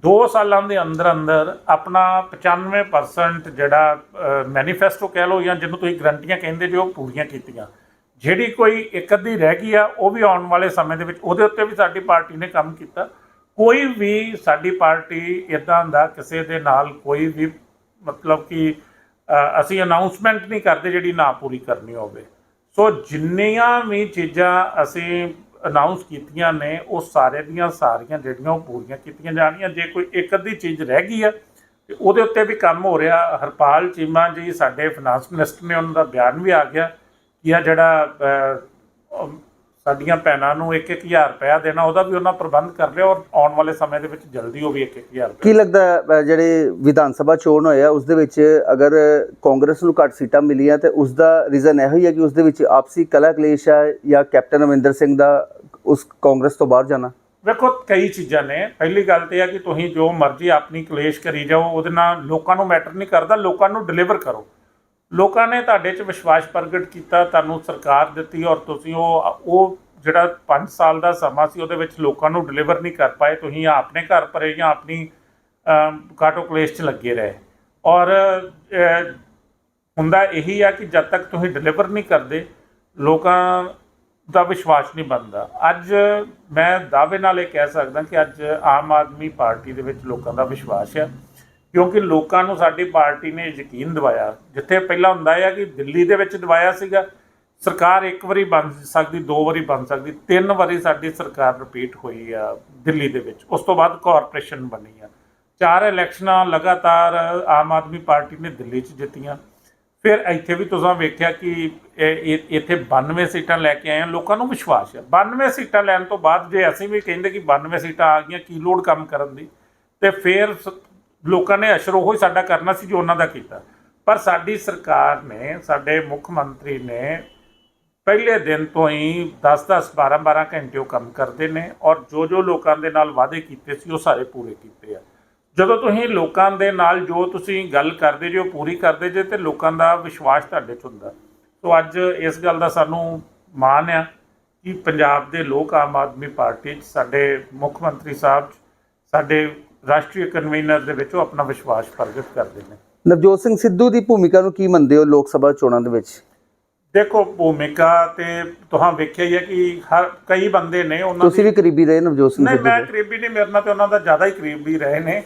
2 ਸਾਲਾਂ ਦੇ ਅੰਦਰ ਅੰਦਰ ਆਪਣਾ 95% ਜਿਹੜਾ ਮੈਨੀਫੈਸਟੋ ਕਹਿ ਲਓ ਜਾਂ ਜਿਹਨੂੰ ਤੁਸੀਂ ਗਰੰਟੀਆਂ ਕਹਿੰਦੇ ਜੋ ਉਹ ਪੂਰੀਆਂ ਕੀਤੀਆਂ। ਜਿਹੜੀ ਕੋਈ ਇੱਕ ਅੱਧੀ ਰਹਿ ਗਈ ਆ ਉਹ ਵੀ ਆਉਣ ਵਾਲੇ ਸਮੇਂ ਦੇ ਵਿੱਚ ਉਹਦੇ ਉੱਤੇ ਵੀ ਸਾਡੀ ਪਾਰਟੀ ਨੇ ਕੰਮ ਕੀਤਾ। ਕੋਈ ਵੀ ਸਾਡੀ ਪਾਰਟੀ ਇਦਾਂ ਦਾ ਕਿਸੇ ਦੇ ਨਾਲ ਕੋਈ ਵੀ ਮਤਲਬ ਕਿ ਅਸੀਂ ਅਨਾਉਂਸਮੈਂਟ ਨਹੀਂ ਕਰਦੇ ਜਿਹੜੀ ਨਾ ਪੂਰੀ ਕਰਨੀ ਹੋਵੇ। ਸੋ ਜਿੰਨੀਆਂ ਵੀ ਚੀਜ਼ਾਂ ਅਸੀਂ ਅਨਾਉਂਸ ਕੀਤੀਆਂ ਨੇ, ਉਹ ਸਾਰੇ ਦੀਆਂ ਸਾਰੀਆਂ ਜਿਹੜੀਆਂ ਉਹ ਪੂਰੀਆਂ ਕੀਤੀਆਂ ਜਾਣੀਆਂ ਜੇ ਕੋਈ ਇੱਕ ਅੱਧੀ ਚੀਜ਼ ਰਹਿ ਗਈ ਆ, ਤੇ ਉਹਦੇ ਉੱਤੇ ਵੀ ਕੰਮ ਹੋ ਰਿਹਾ। ਹਰਪਾਲ ਚੀਮਾ ਜੀ ਸਾਡੇ ਫਾਈਨਾਂਸ ਮਿਨਿਸਟਰ ਨੇ ਉਹਨਾਂ ਦਾ ਬਿਆਨ ਵੀ ਆ ਗਿਆ ਕਿ ਆ ਜਿਹੜਾ ਸਾਡੀਆਂ ਭੈਣਾਂ ਨੂੰ 1-1000 ਰੁਪਇਆ ਦੇਣਾ ਉਹਦਾ ਵੀ ਉਹਨਾਂ ਪ੍ਰਬੰਧ ਕਰ ਲਿਆ ਔਰ ਆਉਣ ਵਾਲੇ ਸਮੇਂ ਦੇ ਵਿੱਚ ਜਲਦੀ ਉਹ ਵੀ 1-1000 ਕੀ ਲੱਗਦਾ ਹੈ, ਅ, ਜਿਹੜੇ ਵਿਧਾਨ ਸਭਾ ਚੋਣ ਹੋਇਆ ਉਸ ਦੇ ਵਿੱਚ ਅਗਰ ਕਾਂਗਰਸ ਨੂੰ ਘੱਟ ਸੀਟਾਂ ਮਿਲੀਆਂ ਤੇ ਉਸ ਦਾ ਰੀਜ਼ਨ ਇਹੋ ਹੀ ਹੈ ਕਿ ਉਸ ਦੇ ਵਿੱਚ ਆਪਸੀ ਕਲਾ ਕਲੇਸ਼ ਹੈ ਜਾਂ ਕੈਪਟਨ ਅਮਰਿੰਦਰ ਸਿੰਘ ਦਾ ਉਸ ਕਾਂਗਰਸ ਤੋਂ ਬਾਹਰ ਜਾਣਾ? ਵੇਖੋ ਕਈ ਚੀਜ਼ਾਂ ਨੇ। ਪਹਿਲੀ ਗੱਲ ਤੇ ਹੈ ਕਿ ਤੁਸੀਂ ਜੋ ਮਰਜ਼ੀ ਆਪਣੀ ਕਲੇਸ਼ ਕਰੀ ਜਾਓ ਉਹਦੇ ਨਾਲ ਲੋਕਾਂ ਨੂੰ ਮੈਟਰ ਨਹੀਂ ਕਰਦਾ ਲੋਕਾਂ ਨੂੰ ਡਿਲੀਵਰ ਕਰੋ। ਲੋਕਾਂ ਨੇ ਤੁਹਾਡੇ 'ਚ ਵਿਸ਼ਵਾਸ ਪ੍ਰਗਟ ਕੀਤਾ, ਤੁਹਾਨੂੰ ਸਰਕਾਰ ਦਿੱਤੀ ਔਰ ਤੁਸੀਂ ਉਹ ਉਹ ਜਿਹੜਾ 5 ਸਾਲ ਦਾ ਸਮਾਂ ਸੀ, ਉਹਦੇ ਵਿੱਚ ਲੋਕਾਂ ਨੂੰ ਡਿਲੀਵਰ ਨਹੀਂ ਕਰ ਪਾਏ। ਤੁਸੀਂ ਆਪਣੇ ਘਰ ਭਰੇ ਜਾਂ ਆਪਣੀ ਕਾਟੋ ਕਲੇਸ਼ 'ਚ ਲੱਗੇ ਰਹੇ। ਔਰ ਹੁੰਦਾ ਇਹੀ ਆ ਕਿ ਜਦ ਤੱਕ ਤੁਸੀਂ ਡਿਲੀਵਰ ਨਹੀਂ ਕਰਦੇ, ਲੋਕਾਂ ਦਾ ਵਿਸ਼ਵਾਸ ਨਹੀਂ ਬਣਦਾ। ਅੱਜ ਮੈਂ ਦਾਅਵੇ ਨਾਲ ਇਹ ਕਹਿ ਸਕਦਾ ਕਿ ਅੱਜ ਆਮ ਆਦਮੀ ਪਾਰਟੀ ਦੇ ਵਿੱਚ ਲੋਕਾਂ ਦਾ ਵਿਸ਼ਵਾਸ ਹੈ ਕਿਉਂਕਿ ਲੋਕਾਂ ਨੂੰ ਸਾਡੀ ਪਾਰਟੀ ਨੇ ਯਕੀਨ ਦਿਵਾਇਆ। ਜਿੱਥੇ ਪਹਿਲਾਂ ਹੁੰਦਾ ਹੈ ਕਿ ਦਿੱਲੀ ਦੇ ਵਿੱਚ ਦਿਵਾਇਆ ਸੀਗਾ, ਸਰਕਾਰ ਇੱਕ ਵਾਰੀ ਬਣ ਸਕਦੀ, ਦੋ ਵਾਰੀ ਬਣ ਸਕਦੀ, ਤਿੰਨ ਵਾਰੀ ਸਾਡੀ ਸਰਕਾਰ ਰਿਪੀਟ ਹੋਈ ਆ ਦਿੱਲੀ ਦੇ ਵਿੱਚ। ਉਸ ਤੋਂ ਬਾਅਦ ਕਾਰਪੋਰੇਸ਼ਨ ਬਣੀ ਆ। ਚਾਰ ਇਲੈਕਸ਼ਨਾਂ ਲਗਾਤਾਰ ਆਮ ਆਦਮੀ ਪਾਰਟੀ ਨੇ ਦਿੱਲੀ 'ਚ ਜਿੱਤੀਆਂ। ਫਿਰ ਇੱਥੇ ਵੀ ਤੁਸੀਂ ਵੇਖਿਆ ਕਿ ਇਹ- ਇੱਥੇ 92 ਸੀਟਾਂ ਲੈ ਕੇ ਆਏ ਆ। ਲੋਕਾਂ ਨੂੰ ਵਿਸ਼ਵਾਸ ਹੈ 92 ਸੀਟਾਂ ਲੈਣ ਤੋਂ ਬਾਅਦ ਜੇ ਅਸੀਂ ਵੀ ਕਹਿੰਦੇ ਕਿ 92 ਸੀਟਾਂ ਆ ਗਈਆਂ, ਕੀ ਲੋੜ ਕੰਮ ਕਰਨ ਦੀ? ਤੇ ਫਿਰ ਸ- ਲੋਕਾਂ ਨੇ ਅਸ਼ਰ ਉਹ ਹੀ ਸਾਡਾ ਕਰਨਾ ਸੀ ਜੋ ਉਹਨਾਂ ਦਾ ਕੀਤਾ। ਪਰ ਸਾਡੀ ਸਰਕਾਰ ਨੇ, ਸਾਡੇ ਮੁੱਖ ਮੰਤਰੀ ਨੇ ਪਹਿਲੇ ਦਿਨ ਤੋਂ ਹੀ 10-10 12-12 ਘੰਟੇ ਉਹ ਕੰਮ ਕਰਦੇ ਨੇ ਔਰ ਜੋ ਜੋ ਲੋਕਾਂ ਦੇ ਨਾਲ ਵਾਅਦੇ ਕੀਤੇ ਸੀ ਉਹ ਸਾਰੇ ਪੂਰੇ ਕੀਤੇ ਆ। ਜਦੋਂ ਤੁਸੀਂ ਲੋਕਾਂ ਦੇ ਨਾਲ ਜੋ ਤੁਸੀਂ ਗੱਲ ਕਰਦੇ ਜੇ, ਉਹ ਪੂਰੀ ਕਰਦੇ ਜੇ, ਤੇ ਲੋਕਾਂ ਦਾ ਵਿਸ਼ਵਾਸ ਤੁਹਾਡੇ 'ਚ ਹੁੰਦਾ। ਸੋ ਅੱਜ ਇਸ ਗੱਲ ਦਾ ਸਾਨੂੰ ਮਾਣ ਆ ਕਿ ਪੰਜਾਬ ਦੇ ਲੋਕ ਆਮ ਆਦਮੀ ਪਾਰਟੀ 'ਚ, ਸਾਡੇ ਮੁੱਖ ਮੰਤਰੀ ਸਾਹਿਬ 'ਚ, ਸਾਡੇ ਰਾਸ਼ਟਰੀ ਕਨਵੀਨਰ ਦੇ ਵਿੱਚ ਉਹ ਆਪਣਾ ਵਿਸ਼ਵਾਸ ਪ੍ਰਗਟ ਕਰਦੇ ਨੇ। ਨਵਜੋਤ ਸਿੰਘ ਸਿੱਧੂ ਦੀ ਭੂਮਿਕਾ ਨੂੰ ਕੀ ਮੰਨਦੇ ਹੋ ਲੋਕ ਸਭਾ ਚੋਣਾਂ ਦੇ ਵਿੱਚ? ਦੇਖੋ ਭੂਮਿਕਾ ਤੇ ਤੁਹਾਂ ਵੇਖਿਆ ਹੀ ਹੈ ਕਿ ਹਰ ਕਈ ਬੰਦੇ ਨੇ ਉਹਨਾਂ ਤੁਸੀਂ ਵੀ ਕਰੀਬੀ ਰਹੇ ਨਵਜੋਤ ਸਿੰਘ ਨਹੀਂ ਸਿੱਧੂ ਮੈਂ ਦੇ? ਕਰੀਬੀ ਨਹੀਂ ਮੇਰੇ ਨਾਲ ਤੇ ਉਹਨਾਂ ਦਾ ਜ਼ਿਆਦਾ ਹੀ ਕਰੀਬੀ ਰਹੇ ਨੇ।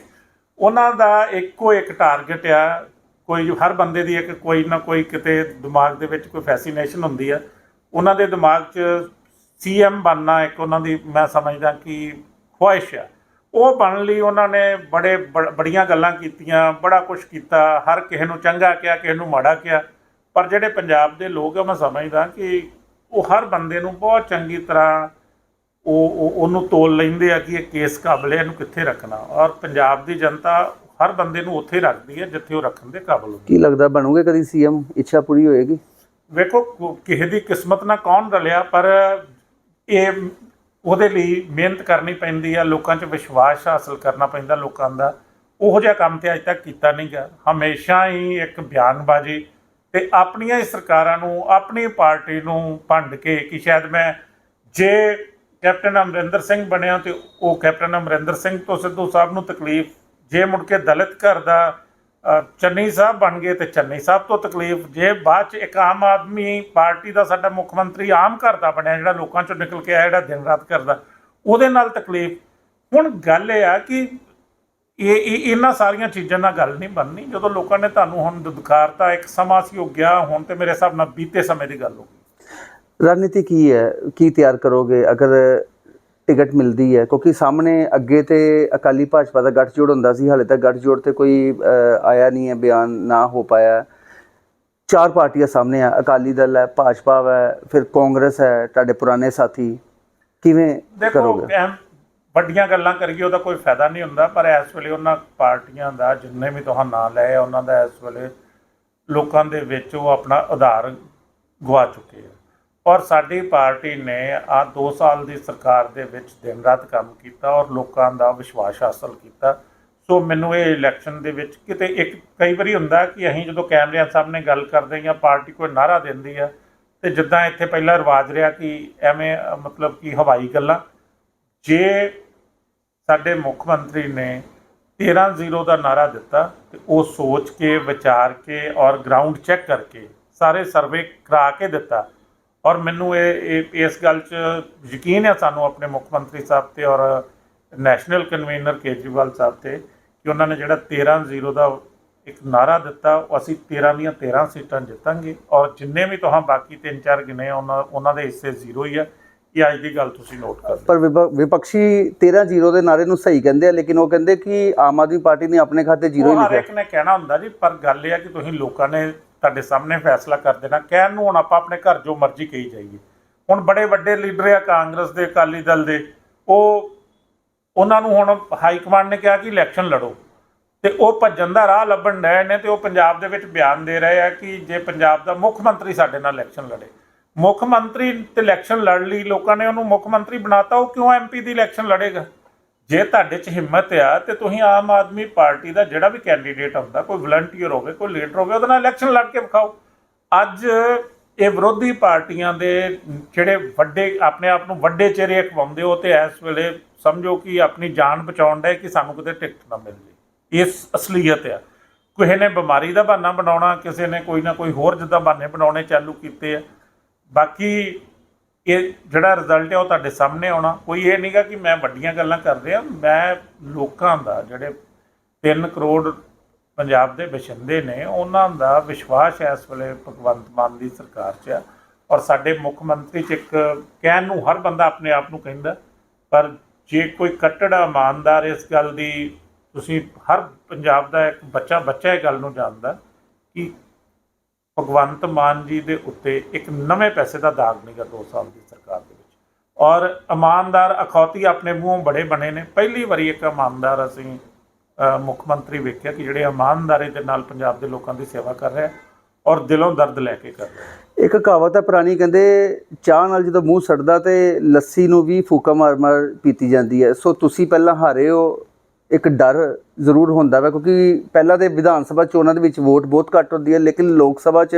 ਉਹਨਾਂ ਦਾ ਇੱਕੋ ਇੱਕ ਟਾਰਗੇਟ ਆ ਕੋਈ ਹਰ ਬੰਦੇ ਦੀ ਇੱਕ ਕੋਈ ਨਾ ਕੋਈ ਕਿਤੇ ਦਿਮਾਗ ਦੇ ਵਿੱਚ ਕੋਈ ਫੈਸੀਨੇਸ਼ਨ ਹੁੰਦੀ ਆ। ਉਹਨਾਂ ਦੇ ਦਿਮਾਗ 'ਚ ਸੀਐਮ ਬਣਨਾ ਇੱਕ ਉਹਨਾਂ ਦੀ ਮੈਂ ਸਮਝਦਾ ਕਿ ਖੁਆਇਸ਼ ਆ। ਉਹ ਬਣਨ ਲਈ ਉਹਨਾਂ ਨੇ ਬੜੇ ਬੜ- ਬੜੀਆਂ ਗੱਲਾਂ ਕੀਤੀਆਂ ਬੜਾ ਕੁਝ ਕੀਤਾ ਹਰ ਕਿਸੇ ਨੂੰ ਚੰਗਾ ਕਿਹਾ ਕਿਸੇ ਨੂੰ ਮਾੜਾ ਕਿਹਾ। ਪਰ ਜਿਹੜੇ ਪੰਜਾਬ ਦੇ ਲੋਕ ਆ ਮੈਂ ਸਮਝਦਾ ਕਿ ਉਹ ਹਰ ਬੰਦੇ ਨੂੰ ਬਹੁਤ ਚੰਗੀ ਤਰ੍ਹਾਂ ਉਹ ਉਹ- ਉਹਨੂੰ ਤੋਲ ਲੈਂਦੇ ਆ ਕਿ ਇਹ ਕੇਸ ਕਾਬਲ ਇਹਨੂੰ ਕਿੱਥੇ ਰੱਖਣਾ। ਔਰ ਪੰਜਾਬ ਦੀ ਜਨਤਾ ਹਰ ਬੰਦੇ ਨੂੰ ਉੱਥੇ ਰੱਖਦੀ ਹੈ ਜਿੱਥੇ ਉਹ ਰੱਖਣ ਦੇ ਕਾਬਲ ਹੁੰਦੀ ਕੀ ਲੱਗਦਾ ਬਣੋਗੇ ਕਦੀ ਸੀਐਮ? ਇੱਛਾ ਪੂਰੀ ਹੋਏਗੀ? ਵੇਖੋ ਕਿਸੇ ਦੀ ਕਿਸਮਤ ਨਾਲ ਕੌਣ ਰਲਿਆ ਪਰ ਇਹ ਉਹਦੇ ਲਈ ਮਿਹਨਤ ਕਰਨੀ ਪੈਂਦੀ ਆ, ਲੋਕਾਂ 'ਚ ਵਿਸ਼ਵਾਸ ਹਾਸਲ ਕਰਨਾ ਪੈਂਦਾ ਲੋਕਾਂ ਦਾ। ਉਹੋ ਜਿਹਾ ਕੰਮ ਤੇ ਅੱਜ ਤੱਕ ਕੀਤਾ ਨਹੀਂ ਗਿਆ। ਹਮੇਸ਼ਾ ਹੀ ਇੱਕ ਬਿਆਨਬਾਜ਼ੀ ਤੇ ਆਪਣੀਆਂ ਹੀ ਸਰਕਾਰਾਂ ਨੂੰ, ਆਪਣੀ ਪਾਰਟੀ ਨੂੰ ਭੰਡ ਕੇ ਕਿ ਸ਼ਾਇਦ ਮੈਂ ਜੇ ਕੈਪਟਨ ਅਮਰਿੰਦਰ ਸਿੰਘ ਬਣਿਆ ਤੇ ਉਹ ਕੈਪਟਨ ਅਮਰਿੰਦਰ ਸਿੰਘ ਤੋਂ ਸਿੱਧੂ ਸਾਹਿਬ ਨੂੰ ਤਕਲੀਫ, ਜੇ ਮੁੜ ਕੇ ਦਲਿਤ ਘਰ ਦਾ ਚੰਨੀ ਸਾਹਿਬ ਬਣ ਗਏ ਤੇ ਚੰਨੀ ਸਾਹਿਬ ਤੋਂ ਤਕਲੀਫ, ਜੇ ਬਾਅਦ ਚ ਇੱਕ ਆਮ ਆਦਮੀ ਪਾਰਟੀ ਦਾ ਸਾਡਾ ਮੁੱਖ ਮੰਤਰੀ ਆਮ ਘਰ ਦਾ ਬਣਿਆ, ਜਿਹੜਾ ਲੋਕਾਂ ਚੋਂ ਨਿਕਲ ਕੇ ਆਇਆ, ਜਿਹੜਾ ਦਿਨ ਰਾਤ ਕਰਦਾ ਉਹਦੇ ਨਾਲ ਤਕਲੀਫ। ਹੁਣ ਗੱਲ ਇਹ ਆ ਕਿ ਇਹ ਇਹ, ਇਹਨਾਂ ਸਾਰੀਆਂ ਚੀਜ਼ਾਂ ਨਾਲ ਗੱਲ ਨਹੀਂ ਬਣਨੀ। ਜਦੋਂ ਲੋਕਾਂ ਨੇ ਤੁਹਾਨੂੰ ਹੁਣ ਦੁਦਕਾਰਤਾ, ਇੱਕ ਸਮਾਂ ਸੀ, ਉਹ ਗਿਆ, ਹੁਣ ਤੇ ਮੇਰੇ ਹਿਸਾਬ ਨਾਲ ਬੀਤੇ ਸਮੇਂ ਦੀ ਗੱਲ ਹੋ ਗਈ। ਰਣਨੀਤੀ ਕੀ ਹੈ? ਕੀ ਤਿਆਰ ਕਰੋਗੇ? ਅਗਰ ਟਿਕਟ ਮਿਲਦੀ ਹੈ ਕਿਉਂਕਿ ਸਾਹਮਣੇ ਅੱਗੇ ਤੇ ਅਕਾਲੀ ਭਾਜਪਾ ਦਾ ਗੱਠਜੋੜ ਹੁੰਦਾ ਸੀ ਹਾਲੇ ਤੱਕ ਗੱਠਜੋੜ ਤੇ ਕੋਈ ਆਇਆ ਨਹੀਂ ਹੈ ਬਿਆਨ ਨਾ ਹੋ ਪਾਇਆ। ਚਾਰ ਪਾਰਟੀਆਂ ਸਾਹਮਣੇ ਆ ਅਕਾਲੀ ਦਲ ਹੈ ਭਾਜਪਾ ਹੈ ਫਿਰ ਕਾਂਗਰਸ ਹੈ ਤੁਹਾਡੇ ਪੁਰਾਣੇ ਸਾਥੀ ਕਿਵੇਂ ਦੇਖੋ ਕਰੋਗੇ? ਵੱਡੀਆਂ ਗੱਲਾਂ ਕਰੀਏ ਉਹਦਾ ਕੋਈ ਫਾਇਦਾ ਨਹੀਂ ਹੁੰਦਾ ਪਰ ਇਸ ਵੇਲੇ ਉਹਨਾਂ ਪਾਰਟੀਆਂ ਦਾ ਜਿੰਨੇ ਵੀ ਤੁਹਾਨੂੰ ਨਾਂ ਲਏ ਉਹਨਾਂ ਦਾ ਇਸ ਵੇਲੇ ਲੋਕਾਂ ਦੇ ਵਿੱਚ ਉਹ ਆਪਣਾ ਆਧਾਰ ਗਵਾ ਚੁੱਕੇ ਆ। ਔਰ ਸਾਡੀ ਪਾਰਟੀ ਨੇ ਆ 2 ਸਾਲ ਦੀ ਸਰਕਾਰ ਦੇ ਵਿੱਚ ਦਿਨ ਰਾਤ ਕੰਮ ਕੀਤਾ ਔਰ ਲੋਕਾਂ ਦਾ ਵਿਸ਼ਵਾਸ ਹਾਸਲ ਕੀਤਾ। ਸੋ ਮੈਨੂੰ ਇਹ ਇਲੈਕਸ਼ਨ ਦੇ ਵਿੱਚ ਕਿਤੇ ਇੱਕ ਕਈ ਵਾਰੀ ਹੁੰਦਾ ਕਿ ਅਸੀਂ ਜਦੋਂ ਕੈਮਰਿਆਂ ਸਾਹਮਣੇ ਗੱਲ ਕਰਦੇ ਹਾਂ ਪਾਰਟੀ ਕੋਈ ਨਾਰਾ ਦਿੰਦੀ ਆ ਤੇ ਜਿੱਦਾਂ ਇੱਥੇ ਪਹਿਲਾਂ ਰਿਵਾਜ ਰਿਹਾ ਕਿ ਐਵੇਂ, ਮਤਲਬ ਕਿ ਹਵਾਈ ਗੱਲਾਂ। ਜੇ ਸਾਡੇ ਮੁੱਖ ਮੰਤਰੀ ਨੇ 13-0 ਦਾ ਨਾਰਾ ਦਿੱਤਾ ਤੇ ਉਹ ਸੋਚ ਕੇ, ਵਿਚਾਰ ਕੇ ਔਰ ਗਰਾਊਂਡ ਚੈੱਕ ਕਰਕੇ ਸਾਰੇ ਸਰਵੇ ਕਰਾ ਕੇ ਦਿੱਤਾ ਔਰ ਮੈਨੂੰ ਇਹ ਇਸ ਗੱਲ 'ਚ ਯਕੀਨ ਹੈ ਸਾਨੂੰ ਆਪਣੇ ਮੁੱਖ ਮੰਤਰੀ ਸਾਹਿਬ ਤੇ ਔਰ ਨੈਸ਼ਨਲ ਕਨਵੀਨਰ ਕੇਜਰੀਵਾਲ ਸਾਹਿਬ ਤੇ ਕਿ ਉਹਨਾਂ ਨੇ ਜਿਹੜਾ 13-0 ਦਾ ਇੱਕ ਨਾਰਾ ਦਿੱਤਾ ਉਹ ਅਸੀਂ 13 ਦੀਆਂ 13 ਸੀਟਾਂ ਜਿੱਤਾਂਗੇ ਔਰ ਜਿੰਨੇ ਵੀ ਤੁਹਾਂ ਬਾਕੀ ਤਿੰਨ ਚਾਰ ਗਿਣੇ ਆ, ਉਹਨਾਂ ਉਹਨਾਂ ਦੇ ਹਿੱਸੇ ਜ਼ੀਰੋ ਹੀ ਆ। ਇਹ ਅੱਜ ਦੀ ਗੱਲ ਤੁਸੀਂ ਨੋਟ ਕਰ ਲਓ। ਪਰ ਵਿਪ- ਵਿਪਕਸ਼ੀ 13-0 ਦੇ ਨਾਰੇ ਨੂੰ ਸਹੀ ਕਹਿੰਦੇ ਆ ਲੇਕਿਨ ਉਹ ਕਹਿੰਦੇ ਕਿ ਆਮ ਆਦਮੀ ਪਾਰਟੀ ਨੇ ਆਪਣੇ ਖਾਤੇ ਜ਼ੀਰੋ ਹੀ ਉਹ ਹਰ ਲਿਖਿਆ। ਇੱਕ ਨੇ ਕਹਿਣਾ ਹੁੰਦਾ ਜੀ ਪਰ ਗੱਲ ਇਹ ਆ ਕਿ ਤੁਸੀਂ ਲੋਕਾਂ ਨੇ ਤੁਹਾਡੇ ਸਾਹਮਣੇ ਫੈਸਲਾ ਕਰ ਦੇਣਾ, ਕਹਿਣ ਨੂੰ ਹੁਣ ਆਪਾਂ ਆਪਣੇ ਘਰ ਜੋ ਮਰਜ਼ੀ ਕਹੀ ਜਾਈਏ। ਹੁਣ ਬੜੇ ਵੱਡੇ ਲੀਡਰ ਆ ਕਾਂਗਰਸ ਦੇ, ਅਕਾਲੀ ਦਲ ਦੇ, ਉਹ ਉਹਨਾਂ ਨੂੰ ਹੁਣ ਹਾਈ ਕਮਾਂਡ ਨੇ ਕਿਹਾ ਕਿ ਇਲੈਕਸ਼ਨ ਲੜੋ। ਤੇ ਉਹ ਭੱਜਣ ਦਾ ਰਾਹ ਲੱਭਣ ਰਹੇ ਨੇ ਤੇ ਉਹ ਪੰਜਾਬ ਦੇ ਵਿੱਚ ਬਿਆਨ ਦੇ ਰਹੇ ਆ ਕਿ ਜੇ ਪੰਜਾਬ ਦਾ ਮੁੱਖ ਮੰਤਰੀ ਸਾਡੇ ਨਾਲ ਇਲੈਕਸ਼ਨ ਲੜੇ। ਮੁੱਖ ਮੰਤਰੀ ਤੇ ਇਲੈਕਸ਼ਨ ਲੜ ਲਈ, ਲੋਕਾਂ ਨੇ ਉਹਨੂੰ ਮੁੱਖ ਮੰਤਰੀ ਬਣਾਤਾ, ਉਹ ਕਿਉਂ ਐਮਪੀ ਦੀ ਇਲੈਕਸ਼ਨ ਲੜੇਗਾ? ਜੇ ਤੁਹਾਡੇ 'ਚ ਹਿੰਮਤ ਆ ਤੇ ਤੁਸੀਂ ਆਮ ਆਦਮੀ ਪਾਰਟੀ ਦਾ ਜਿਹੜਾ ਵੀ ਕੈਂਡੀਡੇਟ ਹੁੰਦਾ ਕੋਈ ਵਲੰਟੀਅਰ ਹੋਵੇ, ਕੋਈ ਲੀਡਰ ਹੋਵੇ, ਉਹਦੇ ਨਾਲ ਇਲੈਕਸ਼ਨ ਲੜ ਕੇ ਵਿਖਾਓ। ਅੱਜ ਇਹ ਵਿਰੋਧੀ ਪਾਰਟੀਆਂ ਦੇ ਜਿਹੜੇ ਵੱਡੇ, ਆਪਣੇ ਆਪ ਨੂੰ ਵੱਡੇ ਚਿਹਰੇ ਅਖਵਾਉਂਦੇ ਹੋ ਤੇ ਇਸ ਵੇਲੇ ਸਮਝੋ ਕਿ ਆਪਣੀ ਜਾਨ ਬਚਾਉਣ ਦਾ ਕਿ ਸਾਨੂੰ ਕਿਤੇ ਟਿਕਟ ਨਾ ਮਿਲ ਜੇ। ਇਸ ਅਸਲੀਅਤ ਆ। ਕਿਸੇ ਨੇ ਬਿਮਾਰੀ ਦਾ ਬਹਾਨਾ ਬਣਾਉਣਾ, ਕਿਸੇ ਨੇ ਕੋਈ ਨਾ ਕੋਈ ਹੋਰ ਜਿੱਦਾਂ ਬਹਾਨੇ ਬਣਾਉਣੇ ਚਾਲੂ ਕੀਤੇ ਆ। ਬਾਕੀ ਇਹ ਜਿਹੜਾ ਰਿਜ਼ਲਟ ਹੈ ਉਹ ਤੁਹਾਡੇ ਸਾਹਮਣੇ ਆਉਣਾ। ਕੋਈ ਇਹ ਨਹੀਂਗਾ ਕਿ ਮੈਂ ਵੱਡੀਆਂ ਗੱਲਾਂ ਕਰ ਰਿਹਾ, ਮੈਂ ਲੋਕਾਂ ਦਾ ਜਿਹੜੇ 3 ਕਰੋੜ ਪੰਜਾਬ ਦੇ ਵਸਿੰਦੇ ਨੇ, ਉਹਨਾਂ ਦਾ ਵਿਸ਼ਵਾਸ ਇਸ ਵੇਲੇ ਭਗਵੰਤ ਮਾਨ ਦੀ ਸਰਕਾਰ 'ਚ ਆ। ਔਰ ਸਾਡੇ ਮੁੱਖ ਮੰਤਰੀ 'ਚ ਇੱਕ ਕਹਿਣ ਨੂੰ ਹਰ ਬੰਦਾ ਆਪਣੇ ਆਪ ਨੂੰ ਕਹਿੰਦਾ, ਪਰ ਜੇ ਕੋਈ ਕੱਟੜਾ ਇਮਾਨਦਾਰ ਇਸ ਗੱਲ ਦੀ ਤੁਸੀਂ ਹਰ ਪੰਜਾਬ ਦਾ ਇੱਕ ਬੱਚਾ ਬੱਚਾ ਇਹ ਗੱਲ ਨੂੰ ਜਾਣਦਾ ਕਿ ਭਗਵੰਤ ਮਾਨ ਜੀ ਦੇ ਉੱਤੇ ਇੱਕ ਨਵੇਂ ਪੈਸੇ ਦਾ ਦਾਗ ਨਹੀਂਗਾ 2 ਸਾਲ ਦੀ ਸਰਕਾਰ ਦੇ ਵਿੱਚ। ਔਰ ਇਮਾਨਦਾਰ, ਅਖੌਤੀ ਆਪਣੇ ਮੂੰਹੋਂ ਬੜੇ ਬਣੇ ਨੇ। ਪਹਿਲੀ ਵਾਰੀ ਇੱਕ ਇਮਾਨਦਾਰ ਅਸੀਂ ਮੁੱਖ ਮੰਤਰੀ ਵੇਖਿਆ ਕਿ ਜਿਹੜੇ ਇਮਾਨਦਾਰੀ ਦੇ ਨਾਲ ਪੰਜਾਬ ਦੇ ਲੋਕਾਂ ਦੀ ਸੇਵਾ ਕਰ ਰਿਹਾ ਔਰ ਦਿਲੋਂ ਦਰਦ ਲੈ ਕੇ ਕਰ ਰਿਹਾ। ਇੱਕ ਕਹਾਵਤ ਹੈ, ਪੁਰਾਣੀ ਕਹਿੰਦੇ, ਚਾਹ ਨਾਲ ਜਦੋਂ ਮੂੰਹ ਸੜਦਾ ਤੇ ਲੱਸੀ ਨੂੰ ਵੀ ਫੂਕਾ ਮਾਰ ਮਾਰ ਪੀਤੀ ਜਾਂਦੀ ਹੈ। ਸੋ ਤੁਸੀਂ ਪਹਿਲਾਂ ਹਾਰੇ ਹੋ ਇੱਕ ਡਰ ਜ਼ਰੂਰ ਹੁੰਦਾ ਵਾ, ਕਿਉਂਕਿ ਪਹਿਲਾਂ ਦੇ ਵਿਧਾਨ ਸਭਾ ਚੋਣਾਂ ਦੇ ਵਿੱਚ ਵੋਟ ਬਹੁਤ ਘੱਟ ਹੁੰਦੀ ਹੈ, ਲੇਕਿਨ ਲੋਕ ਸਭਾ 'ਚ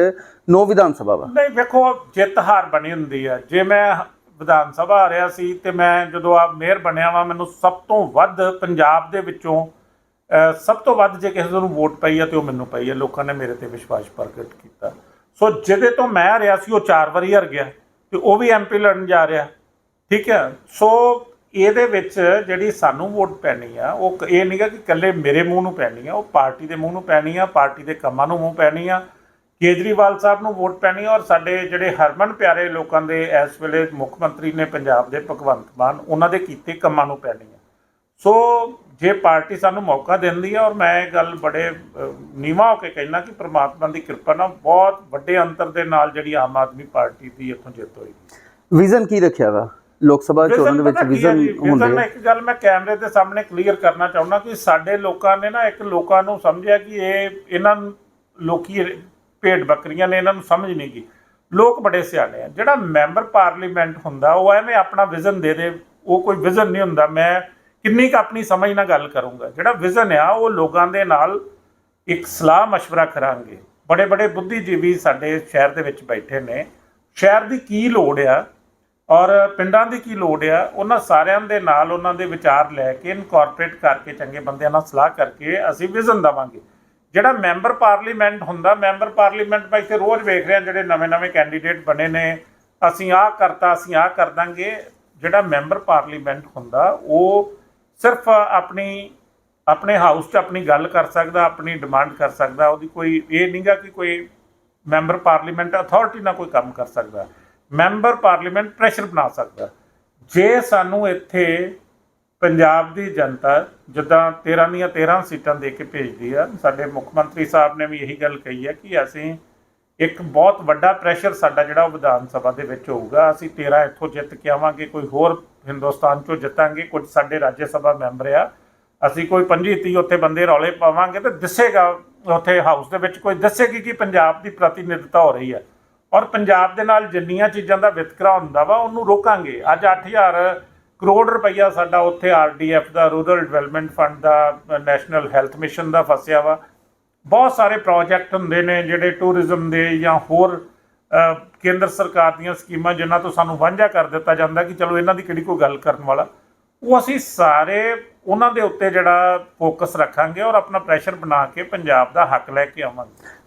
ਨੌ ਵਿਧਾਨ ਸਭਾ ਵਾ। ਨਹੀਂ, ਵੇਖੋ, ਜਿੱਤ ਹਾਰ ਬਣੀ ਹੁੰਦੀ ਆ। ਜੇ ਮੈਂ ਵਿਧਾਨ ਸਭਾ ਆ ਰਿਹਾ ਸੀ ਤੇ ਮੈਂ ਜਦੋਂ ਆ ਮੇਅਰ ਬਣਿਆ ਵਾਂ, ਮੈਨੂੰ ਸਭ ਤੋਂ ਵੱਧ ਪੰਜਾਬ ਦੇ ਵਿੱਚੋਂ ਸਭ ਤੋਂ ਵੱਧ ਜੇ ਕਿਸੇ ਨੂੰ ਵੋਟ ਪਈ ਆ ਤੇ ਉਹ ਮੈਨੂੰ ਪਈ ਆ। ਲੋਕਾਂ ਨੇ ਮੇਰੇ ਤੇ ਵਿਸ਼ਵਾਸ ਪ੍ਰਗਟ ਕੀਤਾ। ਸੋ ਜਿਹਦੇ ਤੋਂ ਮੈਂ ਰਿਹਾ ਸੀ, ਉਹ ਚਾਰ ਵਾਰੀ ਹਰ ਗਿਆ ਤੇ ਉਹ ਵੀ ਐਮਪੀ ਲੜਨ ਜਾ ਰਿਹਾ। ਠੀਕ ਹੈ ਸੋ ਇਹਦੇ ਵਿੱਚ ਜਿਹੜੀ ਸਾਨੂੰ ਵੋਟ ਪੈਣੀ ਆ ਉਹ ਕ- ਇਹ ਨਹੀਂਗਾ ਕਿ ਇਕੱਲੇ ਮੇਰੇ ਮੂੰਹ ਨੂੰ ਪੈਣੀ ਆ ਉਹ ਪਾਰਟੀ ਦੇ ਮੂੰਹ ਨੂੰ ਪੈਣੀ ਆ ਪਾਰਟੀ ਦੇ ਕੰਮਾਂ ਨੂੰ ਮੂੰਹ ਪੈਣੀ ਆ। ਕੇਜਰੀਵਾਲ ਸਾਹਿਬ ਨੂੰ ਵੋਟ ਪੈਣੀ ਔਰ ਸਾਡੇ ਜਿਹੜੇ ਹਰਮਨ ਪਿਆਰੇ ਲੋਕਾਂ ਦੇ ਇਸ ਵੇਲੇ ਮੁੱਖ ਮੰਤਰੀ ਨੇ ਪੰਜਾਬ ਦੇ ਭਗਵੰਤ ਮਾਨ ਉਹਨਾਂ ਦੇ ਕੀਤੇ ਕੰਮਾਂ ਨੂੰ ਪੈਣੀ ਆ। ਸੋ ਜੇ ਪਾਰਟੀ ਸਾਨੂੰ ਮੌਕਾ ਦਿੰਦੀ ਆ ਔਰ ਮੈਂ ਇਹ ਗੱਲ ਬੜੇ ਅਹ, ਨੀਵਾਂ ਹੋ ਕੇ ਕਹਿਣਾ ਕਿ ਪ੍ਰਮਾਤਮਾ ਦੀ ਕਿਰਪਾ ਨਾਲ ਬਹੁਤ ਵੱਡੇ ਅੰਤਰ ਦੇ ਨਾਲ ਜਿਹੜੀ ਆਮ ਆਦਮੀ ਪਾਰਟੀ ਦੀ ਇੱਥੋਂ ਜਿੱਤ ਹੋਈ। ਵਿਜ਼ਨ ਕੀ ਰੱਖਿਆ ਵਾ? ਲੋਕ ਸਭਾ ਚੋਣਾਂ ਦੇ ਵਿੱਚ ਵਿਜ਼ਨ ਹੁੰਦੇ ਵਿਜ਼ਨ ਆ ਇੱਕ ਗੱਲ ਮੈਂ ਕੈਮਰੇ ਦੇ ਸਾਹਮਣੇ ਕਲੀਅਰ ਕਰਨਾ ਚਾਹੁੰਦਾ ਕਿ ਸਾਡੇ ਲੋਕਾਂ ਨੇ ਨਾ ਇੱਕ ਲੋਕਾਂ ਨੂੰ ਸਮਝਿਆ ਕਿ ਇਹ ਇਹਨਾਂ ਨੂੰ ਲੋਕੀ ਭੇਡ ਬੱਕਰੀਆਂ ਨੇ ਇਹਨਾਂ ਨੂੰ ਸਮਝ ਨਹੀਂ ਗਈ ਲੋਕ ਬੜੇ ਸਿਆਣੇ ਆ ਜਿਹੜਾ ਮੈਂਬਰ ਪਾਰਲੀਮੈਂਟ ਹੁੰਦਾ ਉਹ ਐਵੇਂ ਆਪਣਾ ਵਿਜ਼ਨ ਦੇ ਦੇ ਉਹ ਕੋਈ ਵਿਜ਼ਨ ਨਹੀਂ ਹੁੰਦਾ ਮੈਂ ਕਿੰਨੀ ਕੁ ਆਪਣੀ ਸਮਝ ਨਾਲ ਗੱਲ ਕਰੂੰਗਾ ਜਿਹੜਾ ਵਿਜ਼ਨ ਆ ਉਹ ਲੋਕਾਂ ਦੇ ਨਾਲ ਇੱਕ ਸਲਾਹ مشورہ ਕਰਾਂਗੇ ਬੜੇ ਬੜੇ ਬੁੱਧੀਜੀਵੀ ਸਾਡੇ ਸ਼ਹਿਰ ਦੇ ਵਿੱਚ ਬੈਠੇ ਨੇ ਸ਼ਹਿਰ ਦੀ ਕੀ ਲੋੜ ਆ ਔਰ ਪਿੰਡਾਂ ਦੀ ਕੀ ਲੋੜ ਆ, ਉਹਨਾਂ ਸਾਰਿਆਂ ਦੇ ਨਾਲ ਉਹਨਾਂ ਦੇ ਵਿਚਾਰ ਲੈ ਕੇ ਇਨਕੋਰਪੋਰੇਟ ਕਰਕੇ ਚੰਗੇ ਬੰਦਿਆਂ ਨਾਲ ਸਲਾਹ ਕਰਕੇ ਅਸੀਂ ਵਿਜ਼ਨ ਦਵਾਂਗੇ। ਜਿਹੜਾ ਮੈਂਬਰ ਪਾਰਲੀਮੈਂਟ ਹੁੰਦਾ ਮੈਂਬਰ ਪਾਰਲੀਮੈਂਟ ਮੈਂ ਇੱਥੇ ਰੋਜ਼ ਵੇਖ ਰਿਹਾ, ਜਿਹੜੇ ਨਵੇਂ-ਨਵੇਂ ਕੈਂਡੀਡੇਟ ਬਣੇ ਨੇ, ਅਸੀਂ ਆਹ ਕਰਤਾ, ਅਸੀਂ ਆਹ ਕਰ ਦਾਂਗੇ। ਜਿਹੜਾ ਮੈਂਬਰ ਪਾਰਲੀਮੈਂਟ ਹੁੰਦਾ, ਉਹ ਸਿਰਫ ਆਪਣੀ, ਆਪਣੇ ਹਾਊਸ 'ਚ ਆਪਣੀ ਗੱਲ ਕਰ ਸਕਦਾ, ਆਪਣੀ ਡਿਮਾਂਡ ਕਰ ਸਕਦਾ, ਉਹਦੀ ਕੋਈ ਇਹ ਨਹੀਂਗਾ ਕਿ ਕੋਈ ਮੈਂਬਰ ਪਾਰਲੀਮੈਂਟ ਅਥਾਰਟੀ ਨਾਲ ਕੋਈ ਕੰਮ ਕਰ ਸਕਦਾ। ਮੈਂਬਰ ਪਾਰਲੀਮੈਂਟ ਪ੍ਰੈਸ਼ਰ ਬਣਾ ਸਕਦਾ। ਜੇ ਸਾਨੂੰ ਇੱਥੇ ਪੰਜਾਬ ਦੀ ਜਨਤਾ ਜਿੱਦਾਂ 13 ਦੀਆਂ 13 ਸੀਟਾਂ ਦੇ ਕੇ ਭੇਜਦੀ ਆ, ਸਾਡੇ ਮੁੱਖ ਮੰਤਰੀ ਸਾਹਿਬ ਨੇ ਵੀ ਇਹੀ ਗੱਲ ਕਹੀ ਹੈ ਕਿ ਅਸੀਂ ਇੱਕ ਬਹੁਤ ਵੱਡਾ ਪ੍ਰੈਸ਼ਰ ਸਾਡਾ ਜਿਹੜਾ ਉਹ ਵਿਧਾਨ ਸਭਾ ਦੇ ਵਿੱਚ ਹੋਊਗਾ। ਅਸੀਂ 13 ਇੱਥੋਂ ਜਿੱਤ ਕੇ ਆਵਾਂਗੇ, ਕੋਈ ਹੋਰ ਹਿੰਦੁਸਤਾਨ ਚੋਂ ਜਿੱਤਾਂਗੇ, ਕੁਝ ਸਾਡੇ ਰਾਜ ਸਭਾ ਮੈਂਬਰ ਆ। ਅਸੀਂ ਕੋਈ 25 30 ਉੱਥੇ ਬੰਦੇ ਰੌਲੇ ਪਾਵਾਂਗੇ ਤੇ ਦਿਸੇਗਾ ਉੱਥੇ ਹਾਊਸ ਦੇ ਵਿੱਚ, ਕੋਈ ਦੱਸੇਗੀ ਕਿ ਪੰਜਾਬ ਦੀ ਪ੍ਰਤੀਨਿਧਤਾ ਹੋ ਰਹੀ ਹੈ ਔਰ ਪੰਜਾਬ ਦੇ ਨਾਲ ਜਿੰਨੀਆਂ ਚੀਜ਼ਾਂ ਦਾ ਵਿਤਕਰਾ ਹੁੰਦਾ ਵਾ, ਉਹਨੂੰ ਰੋਕਾਂਗੇ। ਅੱਜ 8000 ਕਰੋੜ ਰੁਪਈਆ ਸਾਡਾ ਉੱਥੇ ਆਰਡੀਐਫ ਦਾ, ਰੂਰਲ ਡਿਵੈਲਪਮੈਂਟ ਫੰਡ ਦਾ, ਨੈਸ਼ਨਲ ਹੈਲਥ ਮਿਸ਼ਨ ਦਾ ਫਸਿਆ ਵਾ। ਬਹੁਤ ਸਾਰੇ ਪ੍ਰੋਜੈਕਟ ਹੁੰਦੇ ਨੇ ਜਿਹੜੇ ਟੂਰਿਜ਼ਮ ਦੇ ਜਾਂ ਹੋਰ ਕੇਂਦਰ ਸਰਕਾਰ ਦੀਆਂ ਸਕੀਮਾਂ ਜਿਨ੍ਹਾਂ ਤੋਂ ਸਾਨੂੰ ਵਾਂਝਾ ਕਰ ਦਿੱਤਾ ਜਾਂਦਾ ਕਿ ਚਲੋ ਇਹਨਾਂ ਦੀ ਕਿਹੜੀ ਕੋਈ ਗੱਲ ਕਰਨ ਵਾਲਾ। ਉਹ ਅਸੀਂ ਸਾਰੇ ਉਹਨਾਂ ਦੇ ਉੱਤੇ ਜਿਹੜਾ ਫੋਕਸ ਰੱਖਾਂਗੇ ਔਰ ਆਪਣਾ ਪ੍ਰੈਸ਼ਰ ਬਣਾ ਕੇ ਪੰਜਾਬ ਦਾ ਹੱਕ ਲੈ ਕੇ ਆਵਾਂਗੇ।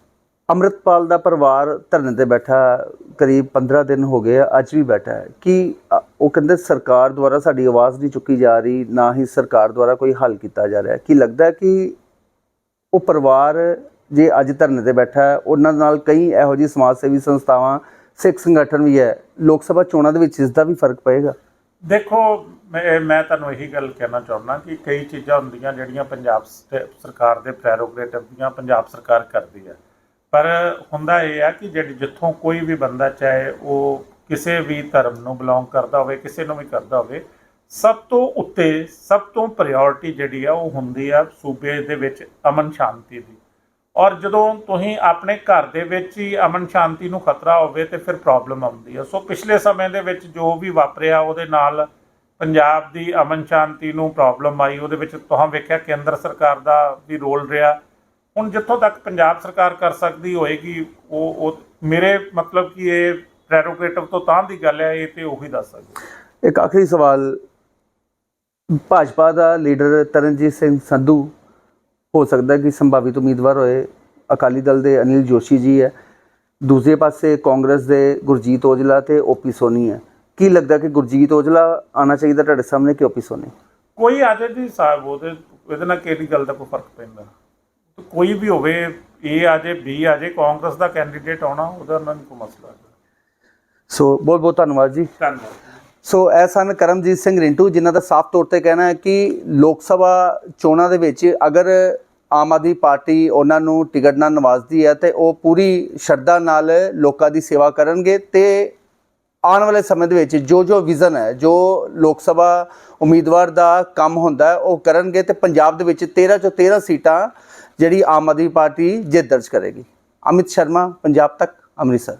ਅੰਮ੍ਰਿਤਪਾਲ ਦਾ ਪਰਿਵਾਰ ਧਰਨੇ ਤੇ ਬੈਠਾ ਕਰੀਬ 15 ਦਿਨ ਹੋ ਗਏ ਆ, ਅੱਜ ਵੀ ਬੈਠਾ ਹੈ। ਕਿ ਉਹ ਕਹਿੰਦੇ ਸਰਕਾਰ ਦੁਆਰਾ ਸਾਡੀ ਆਵਾਜ਼ ਨਹੀਂ ਚੁੱਕੀ ਜਾ ਰਹੀ, ਨਾ ਹੀ ਸਰਕਾਰ ਦੁਆਰਾ ਕੋਈ ਹੱਲ ਕੀਤਾ ਜਾ ਰਿਹਾ ਕੀ ਲੱਗਦਾ ਕਿ ਉਹ ਪਰਿਵਾਰ ਜੇ ਅੱਜ ਧਰਨੇ ਤੇ ਬੈਠਾ ਹੈ, ਉਹਨਾਂ ਨਾਲ ਕਈ ਇਹੋ ਜਿਹੀ ਸਮਾਜ ਸੇਵੀ ਸੰਸਥਾਵਾਂ, ਸਿੱਖ ਸੰਗਠਨ ਵੀ ਹੈ, ਲੋਕ ਸਭਾ ਚੋਣਾਂ ਦੇ ਵਿੱਚ ਇਸ ਦਾ ਵੀ ਫ਼ਰਕ ਪਏਗਾ? ਦੇਖੋ, ਮੈਂ ਮੈਂ ਤੁਹਾਨੂੰ ਇਹੀ ਗੱਲ ਕਹਿਣਾ ਚਾਹੁੰਦਾ ਕਿ ਕਈ ਚੀਜ਼ਾਂ ਹੁੰਦੀਆਂ ਜਿਹੜੀਆਂ ਪੰਜਾਬ ਸ- ਸਰਕਾਰ ਦੇ ਪ੍ਰੈਰੋਗੇਟਿਵ ਦੀਆਂ, ਪੰਜਾਬ ਸਰਕਾਰ ਕਰਦੀ ਹੈ। ਪਰ ਹੁੰਦਾ ਇਹ ਆ ਕਿ ਜਿਹੜੀ ਜਿੱਥੋਂ ਕੋਈ ਵੀ ਬੰਦਾ ਚਾਹੇ ਉਹ ਕਿਸੇ ਵੀ ਧਰਮ ਨੂੰ ਬਿਲੋਂਗ ਕਰਦਾ ਹੋਵੇ, ਕਿਸੇ ਨੂੰ ਵੀ ਕਰਦਾ ਹੋਵੇ, ਸਭ ਤੋਂ ਉੱਤੇ ਸਭ ਤੋਂ ਪ੍ਰਾਇੋਰਟੀ ਜਿਹੜੀ ਆ ਉਹ ਹੁੰਦੀ ਆ ਸੂਬੇ ਦੇ ਵਿੱਚ ਅਮਨ ਸ਼ਾਂਤੀ ਦੀ। ਔਰ ਜਦੋਂ ਤੁਸੀਂ ਆਪਣੇ ਘਰ ਦੇ ਵਿੱਚ ਹੀ ਅਮਨ ਸ਼ਾਂਤੀ ਨੂੰ ਖਤਰਾ ਹੋਵੇ ਤੇ ਫਿਰ ਪ੍ਰੋਬਲਮ ਆਉਂਦੀ ਆ। ਸੋ ਪਿਛਲੇ ਸਮੇਂ ਦੇ ਵਿੱਚ ਜੋ ਵੀ ਵਾਪਰਿਆ, ਉਹਦੇ ਨਾਲ ਪੰਜਾਬ ਦੀ ਅਮਨ ਸ਼ਾਂਤੀ ਨੂੰ ਪ੍ਰੋਬਲਮ ਆਈ, ਉਹਦੇ ਵਿੱਚ ਤੁਸੀਂ ਵੇਖਿਆ ਕੇਂਦਰ ਸਰਕਾਰ ਦਾ ਵੀ ਰੋਲ ਰਿਹਾ। ਹੁਣ ਜਿੱਥੋਂ ਤੱਕ ਪੰਜਾਬ ਸਰਕਾਰ ਕਰ ਸਕਦੀ ਹੋਏਗੀ ਉਹ ਉਹ ਮੇਰੇ ਮਤਲਬ ਕਿ ਇਹ ਪ੍ਰੈਰੋਗੇਟਿਵ ਤੋਂ ਤਾਂ ਦੀ ਗੱਲ ਹੈ ਇਹ ਤੇ ਉਹੀ ਦੱਸ ਸਕਦੇ। ਇੱਕ ਆਖਰੀ ਸਵਾਲ ਭਾਜਪਾ ਦਾ ਲੀਡਰ ਤਰਨਜੀਤ ਸਿੰਘ ਸੰਧੂ ਹੋ ਸਕਦਾ ਕਿ ਸੰਭਾਵਿਤ ਉਮੀਦਵਾਰ ਹੋਏ ਅਕਾਲੀ ਦਲ ਦੇ ਅਨਿਲ ਜੋਸ਼ੀ ਜੀ ਹੈ ਦੂਸਰੇ ਪਾਸੇ ਕਾਂਗਰਸ ਦੇ ਗੁਰਜੀਤ ਔਜਲਾ ਤੇ ਓਪੀ ਸੋਨੀ ਹੈ। ਕੀ ਲੱਗਦਾ ਕਿ ਗੁਰਜੀਤ ਔਜਲਾ ਆਣਾ ਚਾਹੀਦਾ ਤੁਹਾਡੇ ਸਾਹਮਣੇ ਕਿ ਓਪੀ ਸੋਨੀ? ਕੋਈ ਆ ਜੀ ਸਾਹਿਬ ਉਹਦੇ ਇਹਦੇ ਨਾਲ ਕਿਹੜੀ ਗੱਲ ਦਾ ਕੋਈ ਫ਼ਰਕ ਪੈਂਦਾ? ਕੋਈ ਵੀ ਹੋਵੇ ਏ ਆ ਜੇ ਬੀ ਆ ਜੇ ਕਾਂਗਰਸ ਦਾ ਕੈਂਡੀਡੇਟ ਆਉਣਾ ਉਹਦਾ ਨਹੀਂ ਕੋਈ ਮਸਲਾ ਸੋ ਬਹੁਤ ਬਹੁਤ ਧੰਨਵਾਦ ਜੀ। ਧੰਨਵਾਦ। ਸੋ ਇਹ ਸਨ ਕਰਮਜੀਤ ਸਿੰਘ ਰਿੰਟੂ ਜਿਨ੍ਹਾਂ ਦਾ ਸਾਫ਼ ਤੌਰ ਤੇ ਕਹਿਣਾ ਹੈ ਕਿ ਲੋਕ ਸਭਾ ਚੋਣਾਂ ਦੇ ਵਿੱਚ ਅਗਰ ਆਮ ਆਦਮੀ ਪਾਰਟੀ ਉਹਨਾਂ ਨੂੰ ਟਿਕਟ ਨਾਲ ਨਵਾਜ਼ਦੀ ਹੈ ਤੇ ਉਹ ਪੂਰੀ ਸ਼ਰਧਾ ਨਾਲ ਲੋਕਾਂ ਦੀ ਸੇਵਾ ਕਰਨਗੇ ਤੇ ਆਉਣ ਵਾਲੇ ਸਮੇਂ ਦੇ ਵਿੱਚ ਜੋ ਜੋ ਵਿਜ਼ਨ ਹੈ ਜੋ ਲੋਕ ਸਭਾ ਉਮੀਦਵਾਰ ਦਾ ਕੰਮ ਹੁੰਦਾ ਹੈ ਉਹ ਕਰਨਗੇ ਤੇ ਪੰਜਾਬ ਦੇ ਵਿੱਚ 13 ਚੋਂ 13 ਸੀਟਾਂ ਜਿਹੜੀ ਆਮ ਆਦਮੀ ਪਾਰਟੀ ਜਿੱਤ ਦਰਜ ਕਰੇਗੀ। ਅਮਿਤ ਸ਼ਰਮਾ ਪੰਜਾਬ ਤੱਕ ਅੰਮ੍ਰਿਤਸਰ।